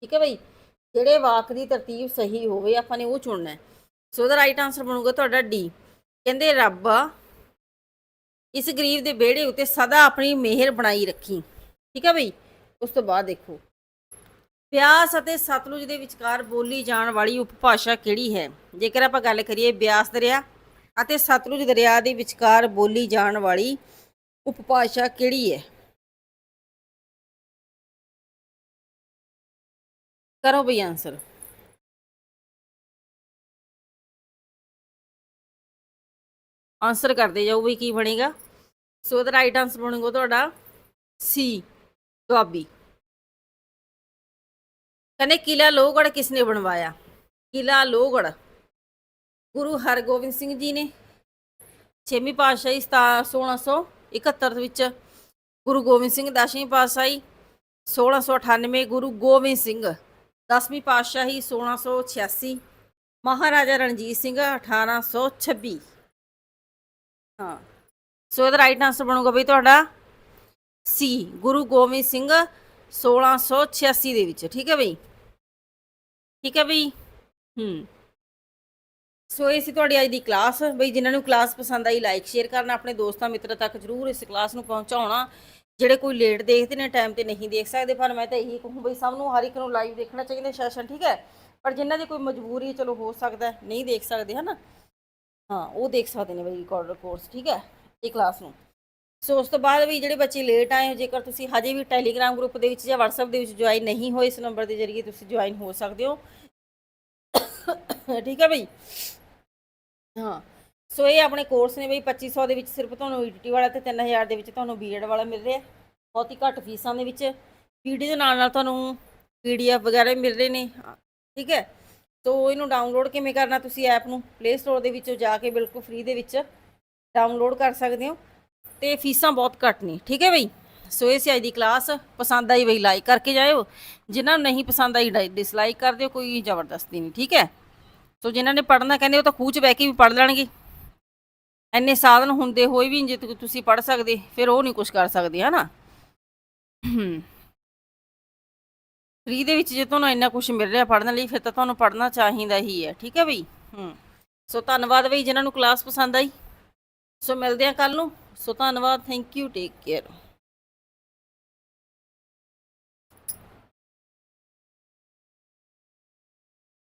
A: ਠੀਕ ਹੈ ਬਈ? ਜਿਹੜੇ ਵਾਕ ਦੀ ਤਰਤੀਬ ਸਹੀ ਹੋਵੇ, ਆਪਾਂ ਨੇ ਉਹ ਚੁਣਨਾ ਹੈ। ਸੋ ਉਹਦਾ ਰਾਈਟ ਆਨਸਰ ਬਣੂਗਾ ਤੁਹਾਡਾ ਡੀ ਕਹਿੰਦੇ, ਰੱਬ, ਇਸ ਗਰੀਬ ਦੇ ਵਿਹੜੇ ਉੱਤੇ ਸਦਾ ਆਪਣੀ ਮਿਹਰ ਬਣਾਈ ਰੱਖੀ। ਠੀਕ ਹੈ ਬਈ? ਉਸ ਤੋਂ ਬਾਅਦ ਦੇਖੋ। ਬਿਆਸ ਅਤੇ ਸਤਲੁਜ ਦੇ ਵਿਚਕਾਰ ਬੋਲੀ ਜਾਣ ਵਾਲੀ ਉਪਭਾਸ਼ਾ ਕਿਹੜੀ ਹੈ? ਜੇਕਰ ਆਪਾਂ ਗੱਲ ਕਰੀਏ ਬਿਆਸ ਦਰਿਆ ਅਤੇ ਸਤਲੁਜ ਦਰਿਆ ਦੇ ਵਿਚਕਾਰ ਬੋਲੀ ਜਾਣ ਵਾਲੀ ਉਪਭਾਸ਼ਾ ਕਿਹੜੀ ਹੈ? ਕਰੋ ਬਈ ਆਨਸਰ ਆਨਸਰ ਕਰਦੇ ਜਾਓ ਵੀ ਕੀ ਬਣੇਗਾ। ਸੋ ਦਾ ਰਾਈਟ ਆਨਸਰ ਬਣੂਗਾ ਤੁਹਾਡਾ ਸੀ ਦੁਆਬੀ ਕਹਿੰਦੇ ਕਿਲਾ ਲੋਹਗੜ ਕਿਸ ਨੇ ਬਣਵਾਇਆ? ਕਿਲਾ ਲੋਹਗੜ ਗੁਰੂ ਹਰਗੋਬਿੰਦ ਸਿੰਘ ਜੀ ਨੇ ਛੇਵੀਂ ਪਾਤਸ਼ਾਹੀ 1671 ਵਿੱਚ ਗੁਰੂ ਗੋਬਿੰਦ ਸਿੰਘ ਦਸਵੀਂ ਪਾਤਸ਼ਾਹੀ 1698 ਗੁਰੂ ਗੋਬਿੰਦ ਸਿੰਘ ਦਸਵੀਂ ਪਾਤਸ਼ਾਹੀ 1686 ਮਹਾਰਾਜਾ ਰਣਜੀਤ ਸਿੰਘ 1826 ਹਾਂ। ਸੋ ਇਹਦਾ ਰਾਈਟ ਆਨਸਰ ਬਣੂਗਾ ਬਈ ਤੁਹਾਡਾ ਸੀ ਗੁਰੂ ਗੋਬਿੰਦ ਸਿੰਘ 1686 ਦੇ ਵਿੱਚ, ਠੀਕ ਹੈ ਬਈ? ਠੀਕ ਹੈ ਬਈ? ਹੂੰ। ਸੋ ਇਹ ਸੀ ਤੁਹਾਡੀ ਅੱਜ ਦੀ ਕਲਾਸ ਬਈ ਜਿਨ੍ਹਾਂ ਨੂੰ ਕਲਾਸ ਪਸੰਦ ਆਈ ਲਾਈਕ ਸ਼ੇਅਰ ਕਰਨਾ। ਆਪਣੇ ਦੋਸਤਾਂ ਮਿੱਤਰਾਂ ਤੱਕ ਜਰੂਰ ਇਸ ਕਲਾਸ ਨੂੰ ਪਹੁੰਚਾਉਣਾ। ਜਿਹੜੇ ਕੋਈ ਲੇਟ ਦੇਖਦੇ ਨੇ ਟਾਈਮ ਤੇ ਨਹੀਂ ਦੇਖ ਸਕਦੇ, ਪਰ ਮੈਂ ਤਾਂ ਇਹੀ ਕਹੂੰ ਬਈ ਸਭ ਨੂੰ ਹਰ ਇੱਕ ਨੂੰ ਲਾਈਵ ਦੇਖਣਾ ਚਾਹੀਦਾ ਸੈਸ਼ਨ ਠੀਕ ਹੈ? ਪਰ ਜਿਨ੍ਹਾਂ ਦੀ ਕੋਈ ਮਜਬੂਰੀ, ਚਲੋ ਹੋ ਸਕਦਾ, ਨਹੀਂ ਦੇਖ ਸਕਦੇ, ਹਨਾ? ਹਾਂ, ਉਹ ਦੇਖ ਸਕਦੇ ਨੇ ਬਈ ਰਿਕਾਰਡਰ ਕੋਰਸ ਠੀਕ ਹੈ, ਇਹ ਕਲਾਸ ਨੂੰ। ਸੋ ਉਸ ਤੋਂ ਬਾਅਦ ਵੀ ਜਿਹੜੇ ਬੱਚੇ ਲੇਟ ਆਏ ਹੋ, ਜੇਕਰ ਤੁਸੀਂ ਹਜੇ ਵੀ ਟੈਲੀਗ੍ਰਾਮ ਗਰੁੱਪ ਦੇ ਵਿੱਚ ਜਾਂ WhatsApp ਦੇ ਵਿੱਚ ਜੁਆਇਨ ਨਹੀਂ ਹੋਏ ਇਸ ਨੰਬਰ ਦੇ ਜ਼ਰੀਏ, ਤੁਸੀਂ ਜੁਆਇਨ ਹੋ ਸਕਦੇ ਹੋ। ਠੀਕ ਹੈ ਬਈ? ਹਾਂ। ਸੋ ਇਹ ਆਪਣੇ ਕੋਰਸ ਨੇ ਬਈ 2500 ਦੇ ਵਿੱਚ ਸਿਰਫ ਤੁਹਾਨੂੰ ਈਟੀਟੀ ਵਾਲਾ ਤੇ 3000 ਦੇ ਵਿੱਚ ਤੁਹਾਨੂੰ ਬੀਐਡ ਵਾਲਾ ਮਿਲ ਰਿਹਾ। ਬਹੁਤ ਹੀ ਘੱਟ ਫੀਸਾਂ ਦੇ ਵਿੱਚ। ਪੀਡੀ ਦੇ ਨਾਲ ਨਾਲ ਤੁਹਾਨੂੰ ਪੀਡੀਐਫ ਵਗੈਰਾ ਮਿਲ ਰਹੇ ਨੇ। ਠੀਕ ਹੈ। ਸੋ ਇਹਨੂੰ ਡਾਊਨਲੋਡ ਕਿਵੇਂ ਕਰਨਾ ਤੁਸੀਂ ਐਪ ਨੂੰ? ਪਲੇ ਸਟੋਰ ਦੇ ਵਿੱਚੋਂ ਜਾ ਕੇ ਬਿਲਕੁਲ ਫ੍ਰੀ ਦੇ ਵਿੱਚ ਡਾਊਨਲੋਡ ਕਰ ਸਕਦੇ ਹੋ। ਤੇ ਫੀਸਾਂ ਬਹੁਤ ਘੱਟ ਨੇ, ਠੀਕ ਹੈ ਬਈ? ਸੋ ਇਹ ਸੀ ਅੱਜ ਦੀ ਕਲਾਸ ਪਸੰਦ ਆਈ ਬਈ ਲਾਈਕ ਕਰਕੇ ਜਾਇਓ। ਜਿਨ੍ਹਾਂ ਨੂੰ ਨਹੀਂ ਪਸੰਦ ਆਈ ਡਿਸਲਾਈਕ ਕਰ ਦਿਓ, ਕੋਈ ਜ਼ਬਰਦਸਤੀ ਨਹੀਂ, ਠੀਕ ਹੈ? ਸੋ ਜਿਨ੍ਹਾਂ ਨੇ ਪੜ੍ਹਨਾ ਕਹਿੰਦੇ ਉਹ ਤਾਂ ਖੂਹ 'ਚ ਬਹਿ ਕੇ ਵੀ ਪੜ੍ਹ ਲੈਣਗੇ। ਐਨੇ ਸਾਧਨ ਹੁੰਦੇ ਹੋਏ ਵੀ ਜੇ ਤੁ- ਤੁਸੀਂ ਪੜ੍ਹ ਸਕਦੇ, ਫਿਰ ਉਹ ਨਹੀਂ ਕੁਝ ਕਰ ਸਕਦੇ, ਹਨਾ? ਫ੍ਰੀ ਦੇ ਵਿੱਚ ਜੇ ਤੁਹਾਨੂੰ ਇੰਨਾ ਕੁਝ ਮਿਲ ਰਿਹਾ ਪੜ੍ਹਨ ਲਈ, ਫਿਰ ਤਾਂ ਤੁਹਾਨੂੰ ਪੜ੍ਹਨਾ ਚਾਹੀਦਾ ਹੀ ਹੈ, ਠੀਕ ਹੈ ਬਈ? ਹੂੰ। ਸੋ ਧੰਨਵਾਦ ਬਈ ਜਿਨ੍ਹਾਂ ਨੂੰ ਕਲਾਸ ਪਸੰਦ ਆਈ। ਸੋ ਮਿਲਦੇ ਆ ਕੱਲ ਨੂੰ। ਸੋ ਧੰਨਵਾਦ ਥੈਂਕ ਯੂ ਟੇਕ ਕੇਅਰ